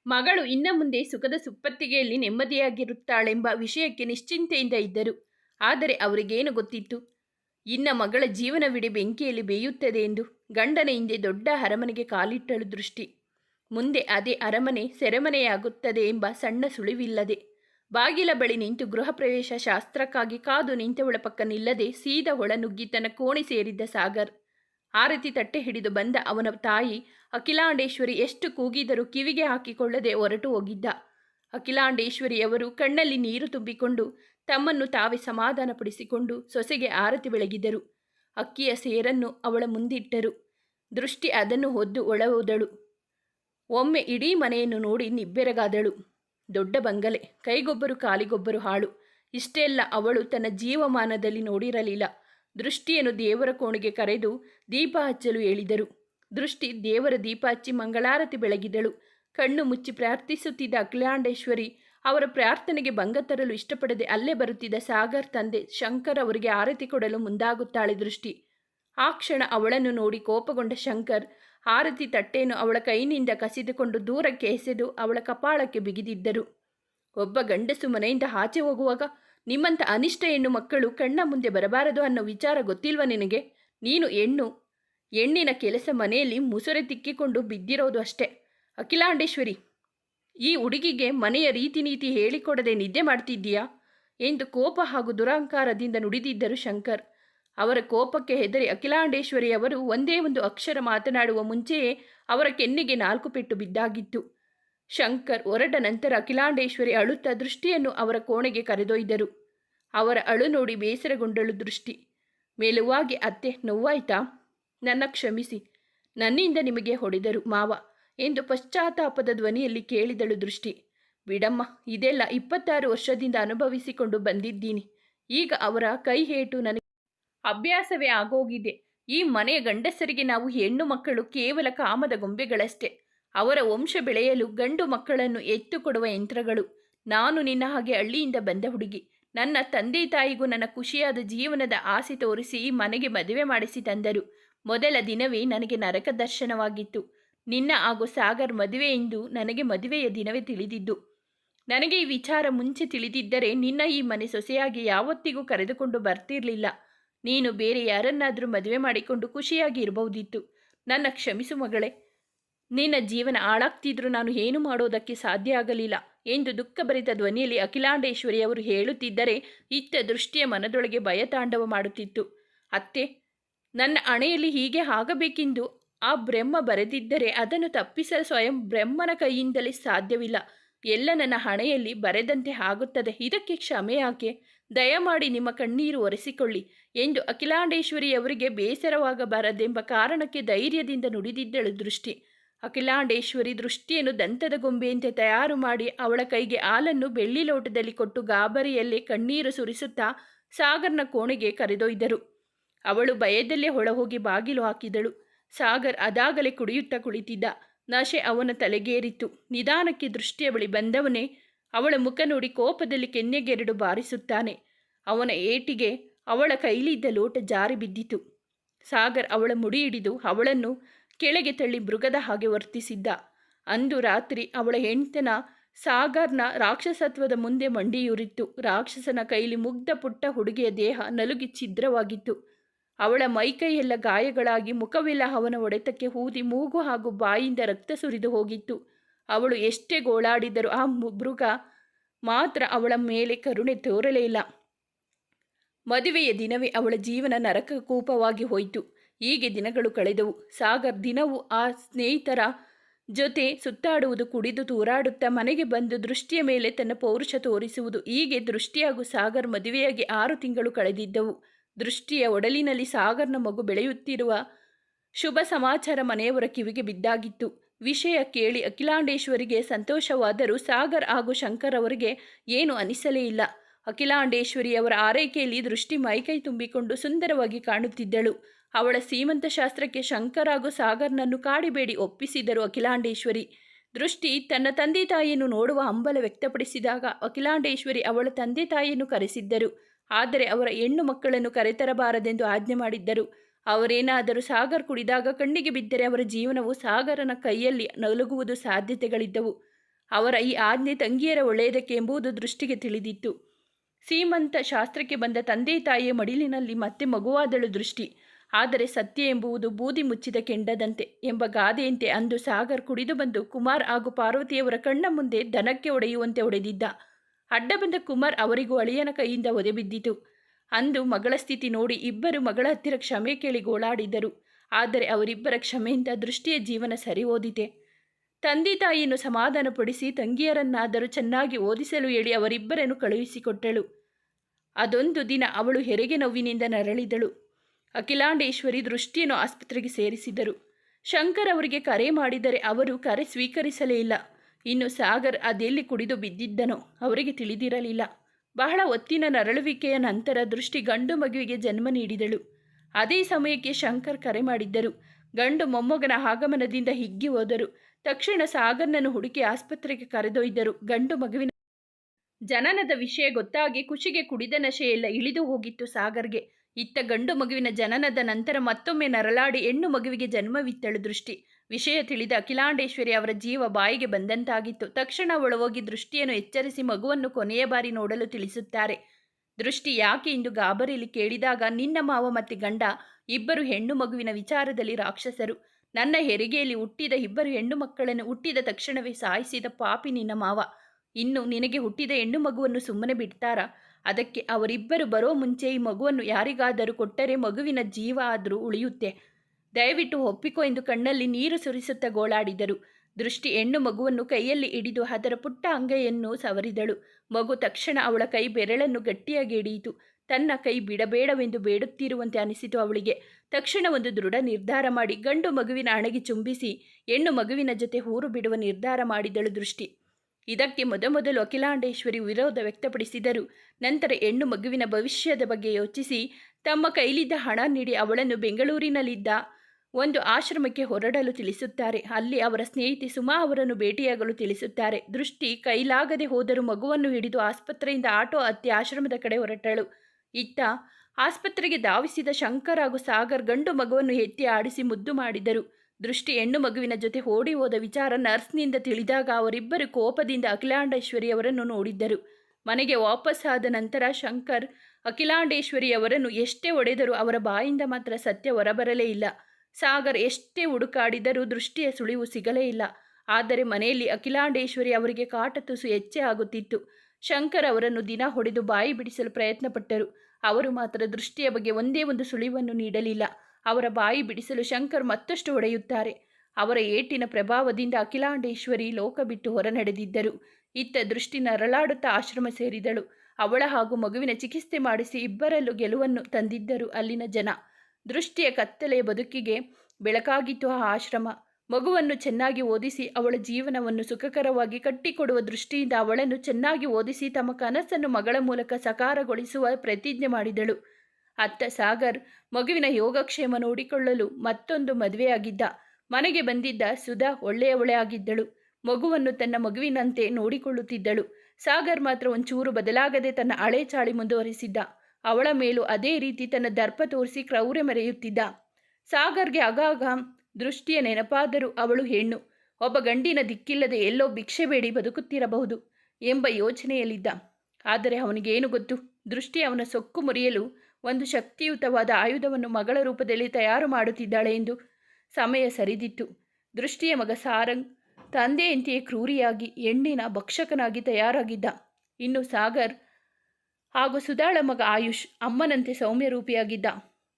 ಮಗಳು ಇನ್ನ ಮುಂದೆ ಸುಖದ ಸುಪ್ಪತ್ತಿಗೆಯಲ್ಲಿ ನೆಮ್ಮದಿಯಾಗಿರುತ್ತಾಳೆಂಬ ವಿಷಯಕ್ಕೆ ನಿಶ್ಚಿಂತೆಯಿಂದ ಇದ್ದರು. ಆದರೆ ಅವರಿಗೇನು ಗೊತ್ತಿತ್ತು? ಇನ್ನ ಮಗಳ ಜೀವನವಿಡೀ ಬೆಂಕಿಯಲ್ಲಿ ಬೇಯುತ್ತದೆ ಎಂದು ಗಂಡನ ಹಿಂದೆ ದೊಡ್ಡ ಅರಮನೆಗೆ ಕಾಲಿಟ್ಟಳು ದೃಷ್ಟಿ. ಮುಂದೆ ಅದೇ ಅರಮನೆ ಸೆರೆಮನೆಯಾಗುತ್ತದೆ ಎಂಬ ಸಣ್ಣ ಸುಳಿವಿಲ್ಲದೆ. ಬಾಗಿಲ ಬಳಿ ನಿಂತು ಗೃಹ ಪ್ರವೇಶ ಶಾಸ್ತ್ರಕ್ಕಾಗಿ ಕಾದು ನಿಂತವಳ ಪಕ್ಕ ನಿಲ್ಲದೆ ಸೀದಾ ಒಳನುಗ್ಗಿ ತನ್ನ ಕೋಣೆ ಸೇರಿದ್ದ ಸಾಗರ್. ಆರತಿ ತಟ್ಟೆ ಹಿಡಿದು ಬಂದ ಅವನ ತಾಯಿ, ಅಖಿಲಾಂಡೇಶ್ವರಿ ಎಷ್ಟು ಕೂಗಿದರೂ ಕಿವಿಗೆ ಹಾಕಿಕೊಳ್ಳದೆ ಹೊರಟು ಹೋಗಿದ್ದ. ಅಖಿಲಾಂಡೇಶ್ವರಿಯವರು ಕಣ್ಣಲ್ಲಿ ನೀರು ತುಂಬಿಕೊಂಡು ತಮ್ಮನ್ನು ತಾವೇ ಸಮಾಧಾನಪಡಿಸಿಕೊಂಡು ಸೊಸೆಗೆ ಆರತಿ ಬೆಳಗಿದರು. ಅಕ್ಕಿಯ ಸೇರನ್ನು ಅವಳ ಮುಂದಿಟ್ಟರು. ದೃಷ್ಟಿ ಅದನ್ನು ಹೊದ್ದು ಒಳಹೋದಳು. ಒಮ್ಮೆ ಇಡೀ ಮನೆಯನ್ನು ನೋಡಿ ನಿಬ್ಬೆರಗಾದಳು. ದೊಡ್ಡ ಬಂಗಲೆ, ಕೈಗೊಬ್ಬರು, ಕಾಲಿಗೊಬ್ಬರು ಹಾಳು. ಇಷ್ಟೆಲ್ಲ ಅವಳು ತನ್ನ ಜೀವಮಾನದಲ್ಲಿ ನೋಡಿರಲಿಲ್ಲ. ದೃಷ್ಟಿಯನ್ನು ದೇವರ ಕೋಣೆಗೆ ಕರೆದು ದೀಪ ಹಚ್ಚಲು ಹೇಳಿದರು. ದೃಷ್ಟಿ ದೇವರ ದೀಪ ಹಚ್ಚಿ ಮಂಗಳಾರತಿ ಬೆಳಗಿದಳು. ಕಣ್ಣು ಮುಚ್ಚಿ ಪ್ರಾರ್ಥಿಸುತ್ತಿದ್ದ ಅಖಿಲಾಂಡೇಶ್ವರಿ ಅವರ ಪ್ರಾರ್ಥನೆಗೆ ಭಂಗ ತರಲು ಇಷ್ಟಪಡದೆ ಅಲ್ಲೇ ಬರುತ್ತಿದ್ದ ಸಾಗರ್ ತಂದೆ ಶಂಕರ್ ಅವರಿಗೆ ಆರತಿ ಕೊಡಲು ಮುಂದಾಗುತ್ತಾಳೆ ದೃಷ್ಟಿ. ಆ ಕ್ಷಣ ಅವಳನ್ನು ನೋಡಿ ಕೋಪಗೊಂಡ ಶಂಕರ್ ಆರತಿ ತಟ್ಟೆಯನ್ನು ಅವಳ ಕೈನಿಂದ ಕಸಿದುಕೊಂಡು ದೂರಕ್ಕೆ ಎಸೆದು ಅವಳ ಕಪಾಳಕ್ಕೆ ಬಿಗಿದಿದ್ದರು. ಒಬ್ಬ ಗಂಡಸು ಮನೆಯಿಂದ ಆಚೆ ಹೋಗುವಾಗ ನಿಮ್ಮಂಥ ಅನಿಷ್ಟ ಹೆಣ್ಣು ಮಕ್ಕಳು ಕಣ್ಣ ಮುಂದೆ ಬರಬಾರದು ಅನ್ನೋ ವಿಚಾರ ಗೊತ್ತಿಲ್ವ ನಿನಗೆ? ನೀನು ಹೆಣ್ಣು. ಹೆಣ್ಣಿನ ಕೆಲಸ ಮನೆಯಲ್ಲಿ ಮುಸುರೆ ತಿಕ್ಕಿಕೊಂಡು ಬಿದ್ದಿರೋದು ಅಷ್ಟೇ. ಅಖಿಲಾಂಡೇಶ್ವರಿ, ಈ ಹುಡುಗಿಗೆ ಮನೆಯ ರೀತಿ ನೀತಿ ಹೇಳಿಕೊಡದೆ ನಿದ್ದೆ ಮಾಡ್ತಿದ್ದೀಯಾ? ಎಂದು ಕೋಪ ಹಾಗೂ ದುರಹಂಕಾರದಿಂದ ನುಡಿದಿದ್ದರು ಶಂಕರ್. ಅವರ ಕೋಪಕ್ಕೆ ಹೆದರಿ ಅಖಿಲಾಂಡೇಶ್ವರಿ ಅವರು ಒಂದೇ ಒಂದು ಅಕ್ಷರ ಮಾತನಾಡುವ ಮುಂಚೆಯೇ ಅವರ ಕೆನ್ನೆಗೆ ನಾಲ್ಕು ಪೆಟ್ಟು ಬಿದ್ದಾಗಿತ್ತು. ಶಂಕರ್ ಹೊರಟ ನಂತರ ಅಖಿಲಾಂಡೇಶ್ವರಿ ಅಳುತ್ತ ದೃಷ್ಟಿಯನ್ನು ಅವರ ಕೋಣೆಗೆ ಕರೆದೊಯ್ದರು. ಅವರ ಅಳು ನೋಡಿ ಬೇಸರಗೊಂಡಳು ದೃಷ್ಟಿ. ಮೇಲುವಾಗಿ, ಅತ್ತೆ, ನೋವಾಯ್ತಾ? ನನ್ನ ಕ್ಷಮಿಸಿ. ನನ್ನಿಂದ ನಿಮಗೆ ಹೊಡೆದರು ಮಾವ ಎಂದು ಪಶ್ಚಾತ್ತಾಪದ ಧ್ವನಿಯಲ್ಲಿ ಕೇಳಿದಳು ದೃಷ್ಟಿ. ಬಿಡಮ್ಮ, ಇದೆಲ್ಲ ಇಪ್ಪತ್ತಾರು ವರ್ಷದಿಂದ ಅನುಭವಿಸಿಕೊಂಡು ಬಂದಿದ್ದೀನಿ. ಈಗ ಅವರ ಕೈ ಹೇಟು ನನಗೆ ಅಭ್ಯಾಸವೇ ಆಗೋಗಿದೆ. ಈ ಮನೆಯ ಗಂಡಸರಿಗೆ ನಾವು ಹೆಣ್ಣು ಮಕ್ಕಳು ಕೇವಲ ಕಾಮದ ಗೊಂಬೆಗಳಷ್ಟೇ. ಅವರ ವಂಶ ಬೆಳೆಯಲು ಗಂಡು ಮಕ್ಕಳನ್ನು ಎತ್ತು ಕೊಡುವ ಯಂತ್ರಗಳು. ನಾನು ನಿನ್ನ ಹಾಗೆ ಹಳ್ಳಿಯಿಂದ ಬಂದ ಹುಡುಗಿ. ನನ್ನ ತಂದೆ ತಾಯಿಗೂ ನನ್ನ ಖುಷಿಯಾದ ಜೀವನದ ಆಸೆ ತೋರಿಸಿ ಮನೆಗೆ ಮದುವೆ ಮಾಡಿಸಿ ತಂದರು. ಮೊದಲ ದಿನವೇ ನನಗೆ ನರಕ ದರ್ಶನವಾಗಿತ್ತು. ನಿನ್ನ ಹಾಗೂ ಸಾಗರ್ ಮದುವೆ ಎಂದು ನನಗೆ ಮದುವೆಯ ದಿನವೇ ತಿಳಿದಿದ್ದು. ನನಗೆ ಈ ವಿಚಾರ ಮುಂಚೆ ತಿಳಿದಿದ್ದರೆ ನಿನ್ನ ಈ ಮನೆ ಸೊಸೆಯಾಗಿ ಯಾವತ್ತಿಗೂ ಕರೆದುಕೊಂಡು ಬರ್ತಿರಲಿಲ್ಲ. ನೀನು ಬೇರೆ ಯಾರನ್ನಾದರೂ ಮದುವೆ ಮಾಡಿಕೊಂಡು ಖುಷಿಯಾಗಿ ಇರಬಹುದಿತ್ತು. ನನ್ನ ಕ್ಷಮಿಸು ಮಗಳೇ. ನಿನ್ನ ಜೀವನ ಹಾಳಾಗ್ತಿದ್ರು ನಾನು ಏನು ಮಾಡೋದಕ್ಕೆ ಸಾಧ್ಯ ಆಗಲಿಲ್ಲ ಎಂದು ದುಃಖಭರಿತ ಧ್ವನಿಯಲ್ಲಿ ಅಖಿಲಾಂಡೇಶ್ವರಿಯವರು ಹೇಳುತ್ತಿದ್ದರೆ ಇತ್ತ ದೃಷ್ಟಿಯ ಮನದೊಳಗೆ ಭಯತಾಂಡವ ಮಾಡುತ್ತಿತ್ತು. ಅತ್ತೆ, ನನ್ನ ಹಣೆಯಲ್ಲಿ ಹೀಗೆ ಆಗಬೇಕೆಂದು ಆ ಬ್ರಹ್ಮ ಬರೆದಿದ್ದರೆ ಅದನ್ನು ತಪ್ಪಿಸಲು ಸ್ವಯಂ ಬ್ರಹ್ಮನ ಕೈಯಿಂದಲೇ ಸಾಧ್ಯವಿಲ್ಲ. ಎಲ್ಲ ನನ್ನ ಹಣೆಯಲ್ಲಿ ಬರೆದಂತೆ ಆಗುತ್ತದೆ. ಇದಕ್ಕೆ ಕ್ಷಮೆ ಯಾಕೆ? ದಯಮಾಡಿ ನಿಮ್ಮ ಕಣ್ಣೀರು ಒರೆಸಿಕೊಳ್ಳಿ ಎಂದು ಅಖಿಲಾಂಡೇಶ್ವರಿಯವರಿಗೆ ಬೇಸರವಾಗಬಾರದೆಂಬ ಕಾರಣಕ್ಕೆ ಧೈರ್ಯದಿಂದ ನುಡಿದಿದ್ದಳು ದೃಷ್ಟಿ. ಅಖಿಲಾಂಡೇಶ್ವರಿ ದೃಷ್ಟಿಯನ್ನು ದಂತದ ಗೊಂಬೆಯಂತೆ ತಯಾರು ಮಾಡಿ ಅವಳ ಕೈಗೆ ಹಾಲನ್ನು ಬೆಳ್ಳಿ ಲೋಟದಲ್ಲಿ ಕೊಟ್ಟು ಗಾಬರಿಯಲ್ಲೇ ಕಣ್ಣೀರು ಸುರಿಸುತ್ತಾ ಸಾಗರ್ನ ಕೋಣೆಗೆ ಕರೆದೊಯ್ದರು. ಅವಳು ಭಯದಲ್ಲೇ ಹೊಳಹೋಗಿ ಬಾಗಿಲು ಹಾಕಿದಳು. ಸಾಗರ್ ಅದಾಗಲೇ ಕುಡಿಯುತ್ತಾ ಕುಳಿತಿದ್ದ. ನಶೆ ಅವನ ತಲೆಗೇರಿತ್ತು ನಿಧಾನಕ್ಕೆ ದೃಷ್ಟಿಯ ಬಳಿ ಬಂದವನೇ ಅವಳ ಮುಖ ನೋಡಿ ಕೋಪದಲ್ಲಿ ಕೆನ್ನೆಗೆರಡು ಬಾರಿಸುತ್ತಾನೆ. ಅವನ ಏಟಿಗೆ ಅವಳ ಕೈಲಿದ್ದ ಲೋಟ ಜಾರಿ ಬಿದ್ದಿತು ಸಾಗರ್ ಅವಳ ಮುಡಿ ಹಿಡಿದು ಅವಳನ್ನು ಕೆಳಗೆ ತಳ್ಳಿ ಮೃಗದ ಹಾಗೆ ವರ್ತಿಸಿದ್ದ. ಅಂದು ರಾತ್ರಿ ಅವಳ ಹೆಂಡತನ ಸಾಗರ್ನ ರಾಕ್ಷಸತ್ವದ ಮುಂದೆ ಮಂಡಿಯೂರಿತ್ತು. ರಾಕ್ಷಸನ ಕೈಲಿ ಮುಗ್ಧ ಪುಟ್ಟ ಹುಡುಗಿಯ ದೇಹ ನಲುಗಿ ಛಿದ್ರವಾಗಿತ್ತು. ಅವಳ ಮೈಕೈಯೆಲ್ಲ ಗಾಯಗಳಾಗಿ ಮುಖವಿಲ್ಲ ಅವನ ಒಡೆತಕ್ಕೆ ಹೂದಿ ಮೂಗು ಹಾಗೂ ಬಾಯಿಂದ ರಕ್ತ ಸುರಿದು ಹೋಗಿತ್ತು. ಅವಳು ಎಷ್ಟೇ ಗೋಳಾಡಿದರೂ ಆ ಮೃಗ ಮಾತ್ರ ಅವಳ ಮೇಲೆ ಕರುಣೆ ತೋರಲೇ ಇಲ್ಲ. ಮದುವೆಯ ದಿನವೇ ಅವಳ ಜೀವನ ನರಕ ಕೂಪವಾಗಿ ಹೋಯಿತು. ಹೀಗೆ ದಿನಗಳು ಕಳೆದವು. ಸಾಗರ್ ದಿನವೂ ಆ ಸ್ನೇಹಿತರ ಜೊತೆ ಸುತ್ತಾಡುವುದು ಕುಡಿದು ತೂರಾಡುತ್ತಾ ಮನೆಗೆ ಬಂದು ದೃಷ್ಟಿಯ ಮೇಲೆ ತನ್ನ ಪೌರುಷ ತೋರಿಸುವುದು. ಹೀಗೆ ದೃಷ್ಟಿ ಹಾಗೂ ಸಾಗರ್ ಮದುವೆಯಾಗಿ ಆರು ತಿಂಗಳು ಕಳೆದಿದ್ದವು. ದೃಷ್ಟಿಯ ಒಡಲಿನಲ್ಲಿ ಸಾಗರ್ನ ಮಗು ಬೆಳೆಯುತ್ತಿರುವ ಶುಭ ಸಮಾಚಾರ ಮನೆಯವರ ಕಿವಿಗೆ ಬಿದ್ದಾಗಿತ್ತು. ವಿಷಯ ಕೇಳಿ ಅಖಿಲಾಂಡೇಶ್ವರಿಗೆ ಸಂತೋಷವಾದರೂ ಸಾಗರ್ ಹಾಗೂ ಶಂಕರ್ ಅವರಿಗೆ ಏನು ಅನಿಸಲೇ ಇಲ್ಲ. ಅಖಿಲಾಂಡೇಶ್ವರಿಯವರ ಆರೈಕೆಯಲ್ಲಿ ದೃಷ್ಟಿ ಮೈಕೈ ತುಂಬಿಕೊಂಡು ಸುಂದರವಾಗಿ ಕಾಣುತ್ತಿದ್ದಳು. ಅವಳ ಸೀಮಂತ ಶಾಸ್ತ್ರಕ್ಕೆ ಶಂಕರ್ ಹಾಗೂ ಸಾಗರ್ನನ್ನು ಕಾಡಿಬೇಡಿ ಒಪ್ಪಿಸಿದರು ಅಖಿಲಾಂಡೇಶ್ವರಿ. ದೃಷ್ಟಿ ತನ್ನ ತಂದೆ ತಾಯಿಯನ್ನು ನೋಡುವ ಹಂಬಲ ವ್ಯಕ್ತಪಡಿಸಿದಾಗ ಅಖಿಲಾಂಡೇಶ್ವರಿ ಅವಳ ತಂದೆ ತಾಯಿಯನ್ನು ಕರೆಸಿದ್ದರು. ಆದರೆ ಅವರ ಹೆಣ್ಣು ಮಕ್ಕಳನ್ನು ಕರೆತರಬಾರದೆಂದು ಆಜ್ಞೆ ಮಾಡಿದ್ದರು. ಅವರೇನಾದರೂ ಸಾಗರ್ ಕುಡಿದಾಗ ಕಣ್ಣಿಗೆ ಬಿದ್ದರೆ ಅವರ ಜೀವನವು ಸಾಗರನ ಕೈಯಲ್ಲಿ ನಲುಗುವುದು ಸಾಧ್ಯತೆಗಳಿದ್ದವು. ಅವರ ಈ ಆಜ್ಞೆ ತಂಗಿಯರ ಒಳ್ಳೆಯದಕ್ಕೆ ಎಂಬುದು ದೃಷ್ಟಿಗೆ ತಿಳಿದಿತ್ತು. ಸೀಮಂತ ಶಾಸ್ತ್ರಕ್ಕೆ ಬಂದ ತಂದೆ ತಾಯಿಯ ಮಡಿಲಿನಲ್ಲಿ ಮತ್ತೆ ಮಗುವಾದಳು ದೃಷ್ಟಿ. ಆದರೆ ಸತ್ಯ ಎಂಬುವುದು ಬೂದಿ ಮುಚ್ಚಿದ ಕೆಂಡದಂತೆ ಎಂಬ ಗಾದೆಯಂತೆ ಅಂದು ಸಾಗರ್ ಕುಡಿದು ಬಂದು ಕುಮಾರ್ ಹಾಗೂ ಪಾರ್ವತಿಯವರ ಕಣ್ಣ ಮುಂದೆ ದನಕ್ಕೆ ಒಡೆಯುವಂತೆ ಒಡೆದಿದ್ದ ಅಡ್ಡ ಬಂದ ಕುಮಾರ್ ಅವರಿಗೂ ಅಳಿಯನ ಕೈಯಿಂದ ಒದೆ ಬಿದ್ದಿತು. ಅಂದು ಮಗಳ ಸ್ಥಿತಿ ನೋಡಿ ಇಬ್ಬರು ಮಗಳ ಹತ್ತಿರ ಕ್ಷಮೆ ಕೇಳಿ ಗೋಳಾಡಿದರು. ಆದರೆ ಅವರಿಬ್ಬರ ಕ್ಷಮೆಯಿಂದ ದೃಷ್ಟಿಯ ಜೀವನ ಸರಿ ಓದಿದೆ ತಂದೆ ತಾಯಿಯನ್ನು ಸಮಾಧಾನಪಡಿಸಿ ತಂಗಿಯರನ್ನಾದರೂ ಚೆನ್ನಾಗಿ ಓದಿಸಲು ಹೇಳಿ ಅವರಿಬ್ಬರನ್ನು ಕಳುಹಿಸಿಕೊಟ್ಟಳು. ಅದೊಂದು ದಿನ ಅವಳು ಹೆರಿಗೆ ನೋವಿನಿಂದ ನರಳಿದಳು. ಅಖಿಲಾಂಡೇಶ್ವರಿ ದೃಷ್ಟಿಯನ್ನು ಆಸ್ಪತ್ರೆಗೆ ಸೇರಿಸಿದರು. ಶಂಕರ್ ಅವರಿಗೆ ಕರೆ ಮಾಡಿದರೆ ಅವರು ಕರೆ ಸ್ವೀಕರಿಸಲೇ ಇಲ್ಲ. ಇನ್ನು ಸಾಗರ್ ಅದೆಲ್ಲಿ ಕುಡಿದು ಬಿದ್ದಿದ್ದನೋ ಅವರಿಗೆ ತಿಳಿದಿರಲಿಲ್ಲ. ಬಹಳ ಒತ್ತಿನ ನರಳುವಿಕೆಯ ನಂತರ ದೃಷ್ಟಿ ಗಂಡು ಮಗುವಿಗೆ ಜನ್ಮ ನೀಡಿದಳು. ಅದೇ ಸಮಯಕ್ಕೆ ಶಂಕರ್ ಕರೆ ಮಾಡಿದ್ದರು. ಗಂಡು ಮೊಮ್ಮಗನ ಆಗಮನದಿಂದ ಹಿಗ್ಗಿ ಹೋದರು. ತಕ್ಷಣ ಸಾಗರ್ನನ್ನು ಹುಡುಕಿ ಆಸ್ಪತ್ರೆಗೆ ಕರೆದೊಯ್ದರು. ಗಂಡು ಮಗುವಿನ ಜನನದ ವಿಷಯ ಗೊತ್ತಾಗಿ ಖುಷಿಗೆ ಕುಡಿದ ನಶೆಯೆಲ್ಲ ಇಳಿದು ಹೋಗಿತ್ತು ಸಾಗರ್ಗೆ. ಇತ್ತ ಗಂಡು ಮಗುವಿನ ಜನನದ ನಂತರ ಮತ್ತೊಮ್ಮೆ ನರಲಾಡಿ ಹೆಣ್ಣು ಮಗುವಿಗೆ ಜನ್ಮವಿತ್ತಳು ದೃಷ್ಟಿ. ವಿಷಯ ತಿಳಿದ ಅಖಿಲಾಂಡೇಶ್ವರಿ ಅವರ ಜೀವ ಬಾಯಿಗೆ ಬಂದಂತಾಗಿತ್ತು. ತಕ್ಷಣ ಹೋಗಿ ದೃಷ್ಟಿಯನ್ನು ಎಚ್ಚರಿಸಿ ಮಗುವನ್ನು ಕೊನೆಯ ಬಾರಿ ನೋಡಲು ತಿಳಿಸುತ್ತಾರೆ. ದೃಷ್ಟಿ ಯಾಕೆ ಇಂದು ಗಾಬರಿಯಲ್ಲಿ ಕೇಳಿದಾಗ ನಿನ್ನ ಮಾವ ಮತ್ತೆ ಗಂಡ ಇಬ್ಬರು ಹೆಣ್ಣು ಮಗುವಿನ ವಿಚಾರದಲ್ಲಿ ರಾಕ್ಷಸರು. ನನ್ನ ಹೆರಿಗೆಯಲ್ಲಿ ಹುಟ್ಟಿದ ಇಬ್ಬರು ಹೆಣ್ಣು ಮಕ್ಕಳನ್ನು ಹುಟ್ಟಿದ ತಕ್ಷಣವೇ ಸಾಯಿಸಿದ ಪಾಪಿ ನಿನ್ನ ಮಾವ. ಇನ್ನು ನಿನಗೆ ಹುಟ್ಟಿದ ಹೆಣ್ಣು ಮಗುವನ್ನು ಸುಮ್ಮನೆ ಬಿಡ್ತಾರಾ? ಅದಕ್ಕೆ ಅವರಿಬ್ಬರು ಬರೋ ಮುಂಚೆ ಈ ಮಗುವನ್ನು ಯಾರಿಗಾದರೂ ಕೊಟ್ಟರೆ ಮಗುವಿನ ಜೀವ ಆದರೂ ಉಳಿಯುತ್ತೆ. ದಯವಿಟ್ಟು ಒಪ್ಪಿಕೋ ಎಂದು ಕಣ್ಣಲ್ಲಿ ನೀರು ಸುರಿಸುತ್ತಾ ಗೋಳಾಡಿದರು. ದೃಷ್ಟಿ ಹೆಣ್ಣು ಮಗುವನ್ನು ಕೈಯಲ್ಲಿ ಹಿಡಿದು ಅದರ ಪುಟ್ಟ ಅಂಗೈಯನ್ನು ಸವರಿದಳು. ಮಗು ತಕ್ಷಣ ಅವಳ ಕೈ ಬೆರಳನ್ನು ಗಟ್ಟಿಯಾಗಿ ಹಿಡಿಯಿತು. ತನ್ನ ಕೈ ಬಿಡಬೇಡವೆಂದು ಬೇಡುತ್ತಿರುವಂತೆ ಅನಿಸಿತು ಅವಳಿಗೆ. ತಕ್ಷಣ ಒಂದು ದೃಢ ನಿರ್ಧಾರ ಮಾಡಿ ಗಂಡು ಮಗುವಿನ ಹಣೆಗೆ ಚುಂಬಿಸಿ ಹೆಣ್ಣು ಮಗುವಿನ ಜೊತೆ ಹೂರು ಬಿಡುವ ನಿರ್ಧಾರ ಮಾಡಿದಳು ದೃಷ್ಟಿ. ಇದಕ್ಕೆ ಮೊದಮೊದಲು ಅಖಿಲಾಂಡೇಶ್ವರಿ ವಿರೋಧ ವ್ಯಕ್ತಪಡಿಸಿದರು. ನಂತರ ಹೆಣ್ಣು ಮಗುವಿನ ಭವಿಷ್ಯದ ಬಗ್ಗೆ ಯೋಚಿಸಿ ತಮ್ಮ ಕೈಲಿದ್ದ ಹಣ ನೀಡಿ ಅವಳನ್ನು ಬೆಂಗಳೂರಿನಲ್ಲಿದ್ದ ಒಂದು ಆಶ್ರಮಕ್ಕೆ ಹೊರಡಲು ತಿಳಿಸುತ್ತಾರೆ. ಅಲ್ಲಿ ಅವರ ಸ್ನೇಹಿತೆ ಸುಮಾ ಅವರನ್ನು ಭೇಟಿಯಾಗಲು ತಿಳಿಸುತ್ತಾರೆ. ದೃಷ್ಟಿ ಕೈಲಾಗದೆ ಹೋದರೂ ಮಗುವನ್ನು ಹಿಡಿದು ಆಸ್ಪತ್ರೆಯಿಂದ ಆಟೋ ಹತ್ತಿ ಆಶ್ರಮದ ಕಡೆ ಹೊರಟಳು. ಇತ್ತ ಆಸ್ಪತ್ರೆಗೆ ಧಾವಿಸಿದ ಶಂಕರ್ ಹಾಗೂ ಸಾಗರ್ ಗಂಡು ಮಗುವನ್ನು ಎತ್ತಿ ಆಡಿಸಿ ಮುದ್ದು ಮಾಡಿದರು. ದೃಷ್ಟಿ ಹೆಣ್ಣು ಮಗುವಿನ ಜೊತೆ ಓಡಿ ಹೋದ ವಿಚಾರ ನರ್ಸ್ನಿಂದ ತಿಳಿದಾಗ ಅವರಿಬ್ಬರು ಕೋಪದಿಂದ ಅಖಿಲಾಂಡೇಶ್ವರಿಯವರನ್ನು ನೋಡಿದ್ದರು. ಮನೆಗೆ ವಾಪಸ್ಸಾದ ನಂತರ ಶಂಕರ್ ಅಖಿಲಾಂಡೇಶ್ವರಿಯವರನ್ನು ಎಷ್ಟೇ ಒಡೆದರೂ ಅವರ ಬಾಯಿಂದ ಮಾತ್ರ ಸತ್ಯ ಹೊರಬರಲೇ ಇಲ್ಲ. ಸಾಗರ್ ಎಷ್ಟೇ ಹುಡುಕಾಡಿದರೂ ದೃಷ್ಟಿಯ ಸುಳಿವು ಸಿಗಲೇ ಇಲ್ಲ. ಆದರೆ ಮನೆಯಲ್ಲಿ ಅಖಿಲಾಂಡೇಶ್ವರಿ ಅವರಿಗೆ ಕಾಟ ತುಸು ಹೆಚ್ಚೇ ಆಗುತ್ತಿತ್ತು. ಶಂಕರ್ ಅವರನ್ನು ದಿನ ಹೊಡೆದು ಬಾಯಿ ಬಿಡಿಸಲು ಪ್ರಯತ್ನಪಟ್ಟರು. ಅವರು ಮಾತ್ರ ದೃಷ್ಟಿಯ ಬಗ್ಗೆ ಒಂದೇ ಒಂದು ಸುಳಿವನ್ನು ನೀಡಲಿಲ್ಲ. ಅವರ ಬಾಯಿ ಬಿಡಿಸಲು ಶಂಕರ್ ಮತ್ತಷ್ಟು ಹೊಡೆಯುತ್ತಾರೆ. ಅವರ ಏಟಿನ ಪ್ರಭಾವದಿಂದ ಅಖಿಲಾಂಡೇಶ್ವರಿ ಲೋಕ ಬಿಟ್ಟು ಹೊರ ನಡೆದಿದ್ದರು ಇತ್ತ ದೃಷ್ಟಿ ನರಳಾಡುತ್ತಾ ಆಶ್ರಮ ಸೇರಿದಳು. ಅವಳ ಹಾಗೂ ಮಗುವಿನ ಚಿಕಿತ್ಸೆ ಮಾಡಿಸಿ ಇಬ್ಬರಲ್ಲೂ ಗೆಲುವನ್ನು ತಂದಿದ್ದರು ಅಲ್ಲಿನ ಜನ. ದೃಷ್ಟಿಯ ಕತ್ತಲೆಯ ಬದುಕಿಗೆ ಬೆಳಕಾಗಿತ್ತು ಆ ಆಶ್ರಮ. ಮಗುವನ್ನು ಚೆನ್ನಾಗಿ ಓದಿಸಿ ಅವಳ ಜೀವನವನ್ನು ಸುಖಕರವಾಗಿ ಕಟ್ಟಿಕೊಡುವ ದೃಷ್ಟಿಯಿಂದ ಅವಳನ್ನು ಚೆನ್ನಾಗಿ ಓದಿಸಿ ತಮ್ಮ ಕನಸನ್ನು ಮಗಳ ಮೂಲಕ ಸಕಾರಗೊಳಿಸುವ ಪ್ರತಿಜ್ಞೆ ಮಾಡಿದಳು. ಅತ್ತ ಸಾಗರ್ ಮಗುವಿನ ಯೋಗಕ್ಷೇಮ ನೋಡಿಕೊಳ್ಳಲು ಮತ್ತೊಂದು ಮದುವೆಯಾಗಿದ್ದ. ಮನೆಗೆ ಬಂದಿದ್ದ ಸುಧಾ ಒಳ್ಳೆಯವಳೆ ಆಗಿದ್ದಳು. ಮಗುವನ್ನು ತನ್ನ ಮಗುವಿನಂತೆ ನೋಡಿಕೊಳ್ಳುತ್ತಿದ್ದಳು. ಸಾಗರ್ ಮಾತ್ರ ಒಂಚೂರು ಬದಲಾಗದೆ ತನ್ನ ಹಳೆ ಚಾಳಿ ಮುಂದುವರಿಸಿದ್ದ. ಅವಳ ಮೇಲೂ ಅದೇ ರೀತಿ ತನ್ನ ದರ್ಪ ತೋರಿಸಿ ಕ್ರೌರ್ಯ ಮೆರೆಯುತ್ತಿದ್ದ. ಸಾಗರ್ಗೆ ಆಗಾಗ ದೃಷ್ಟಿಯ ನೆನಪಾದರೂ ಅವಳು ಹೆಣ್ಣು. ಒಬ್ಬ ಗಂಡಿನ ದಿಕ್ಕಿಲ್ಲದೆ ಎಲ್ಲೋ ಭಿಕ್ಷೆ ಬೇಡಿ ಬದುಕುತ್ತಿರಬಹುದು ಎಂಬ ಯೋಚನೆಯಲ್ಲಿದ್ದ. ಆದರೆ ಅವನಿಗೇನು ಗೊತ್ತು? ದೃಷ್ಟಿ ಅವನ ಸೊಕ್ಕು ಮುರಿಯಲು ಒಂದು ಶಕ್ತಿಯುತವಾದ ಆಯುಧವನ್ನು ಮಗಳ ರೂಪದಲ್ಲಿ ತಯಾರು ಮಾಡುತ್ತಿದ್ದಾಳೆ ಎಂದು ಸಮಯ ಸರಿದಿತ್ತು. ದೃಷ್ಟಿಯ ಮಗ ಸಾರಂಗ್ ತಂದೆಯಂತೆಯೇ ಕ್ರೂರಿಯಾಗಿ, ಹೆಣ್ಣಿನ ಭಕ್ಷಕನಾಗಿ ತಯಾರಾಗಿದ್ದ. ಇನ್ನು ಸಾಗರ್ ಹಾಗೂ ಸುಧಾಳ ಮಗ ಆಯುಷ್ ಅಮ್ಮನಂತೆ ಸೌಮ್ಯರೂಪಿಯಾಗಿದ್ದ.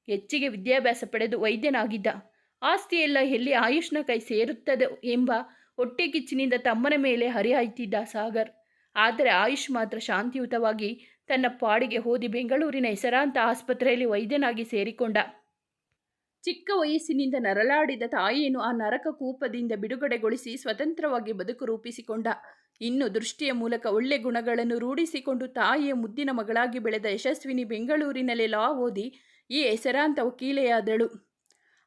ಹೆಚ್ಚಿಗೆ ವಿದ್ಯಾಭ್ಯಾಸ ಪಡೆದು ವೈದ್ಯನಾಗಿದ್ದ. ಆಸ್ತಿಯೆಲ್ಲ ಎಲ್ಲಿ ಆಯುಷ್ನ ಕೈ ಸೇರುತ್ತದೆ ಎಂಬ ಹೊಟ್ಟೆ ಕಿಚ್ಚಿನಿಂದ ತಮ್ಮನ ಮೇಲೆ ಹರಿಹಾಯ್ತಿದ್ದ ಸಾಗರ್. ಆದರೆ ಆಯುಷ್ ಮಾತ್ರ ಶಾಂತಿಯುತವಾಗಿ ತನ್ನ ಪಾಡಿಗೆ ಹೋದಿ ಬೆಂಗಳೂರಿನ ಹೆಸರಾಂತ ಆಸ್ಪತ್ರೆಯಲ್ಲಿ ವೈದ್ಯನಾಗಿ ಸೇರಿಕೊಂಡ. ಚಿಕ್ಕ ವಯಸ್ಸಿನಿಂದ ನರಳಾಡಿದ ತಾಯಿಯನ್ನು ಆ ನರಕ ಕೂಪದಿಂದ ಬಿಡುಗಡೆಗೊಳಿಸಿ ಸ್ವತಂತ್ರವಾಗಿ ಬದುಕು ರೂಪಿಸಿಕೊಂಡ. ಇನ್ನು ದೃಷ್ಟಿಯ ಮೂಲಕ ಒಳ್ಳೆ ಗುಣಗಳನ್ನು ರೂಢಿಸಿಕೊಂಡು ತಾಯಿಯ ಮುದ್ದಿನ ಮಗಳಾಗಿ ಬೆಳೆದ ಯಶಸ್ವಿನಿ ಬೆಂಗಳೂರಿನಲ್ಲಿ ಲಾ ಓದಿ ಈ ಹೆಸರಾಂತ ವಕೀಲೆಯಾದಳು.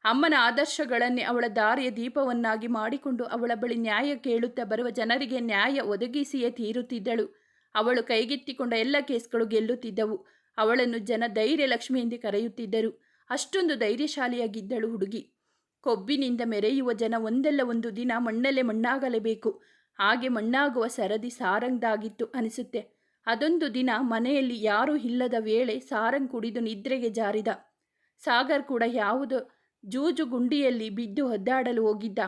ಅಮ್ಮನ ಆದರ್ಶಗಳನ್ನೇ ಅವಳ ದಾರಿಯ ದೀಪವನ್ನಾಗಿ ಮಾಡಿಕೊಂಡು ಅವಳ ಬಳಿ ನ್ಯಾಯ ಕೇಳುತ್ತಾ ಬರುವ ಜನರಿಗೆ ನ್ಯಾಯ ಒದಗಿಸಿಯೇ ತೀರುತ್ತಿದ್ದಳು. ಅವಳು ಕೈಗೆತ್ತಿಕೊಂಡ ಎಲ್ಲ ಕೇಸ್ಗಳು ಗೆಲ್ಲುತ್ತಿದ್ದವು. ಅವಳನ್ನು ಜನ ಧೈರ್ಯ ಲಕ್ಷ್ಮಿ ಎಂದು ಕರೆಯುತ್ತಿದ್ದರು. ಅಷ್ಟೊಂದು ಧೈರ್ಯಶಾಲಿಯಾಗಿದ್ದಳು ಹುಡುಗಿ. ಕೊಬ್ಬಿನಿಂದ ಮೆರೆಯುವ ಜನ ಒಂದಲ್ಲ ಒಂದು ದಿನ ಮಣ್ಣಲ್ಲೇ ಮಣ್ಣಾಗಲೇಬೇಕು. ಹಾಗೆ ಮಣ್ಣಾಗುವ ಸರದಿ ಸಾರಂಗ್ದಾಗಿತ್ತು ಅನಿಸುತ್ತೆ. ಅದೊಂದು ದಿನ ಮನೆಯಲ್ಲಿ ಯಾರೂ ಇಲ್ಲದ ವೇಳೆ ಸಾರಂಗ್ ಕುಡಿದು ನಿದ್ರೆಗೆ ಜಾರಿದ. ಸಾಗರ್ ಕೂಡ ಯಾವುದೋ ಜೂಜು ಗುಂಡಿಯಲ್ಲಿ ಬಿದ್ದು ಒದ್ದಾಡಲು ಹೋಗಿದ್ದ.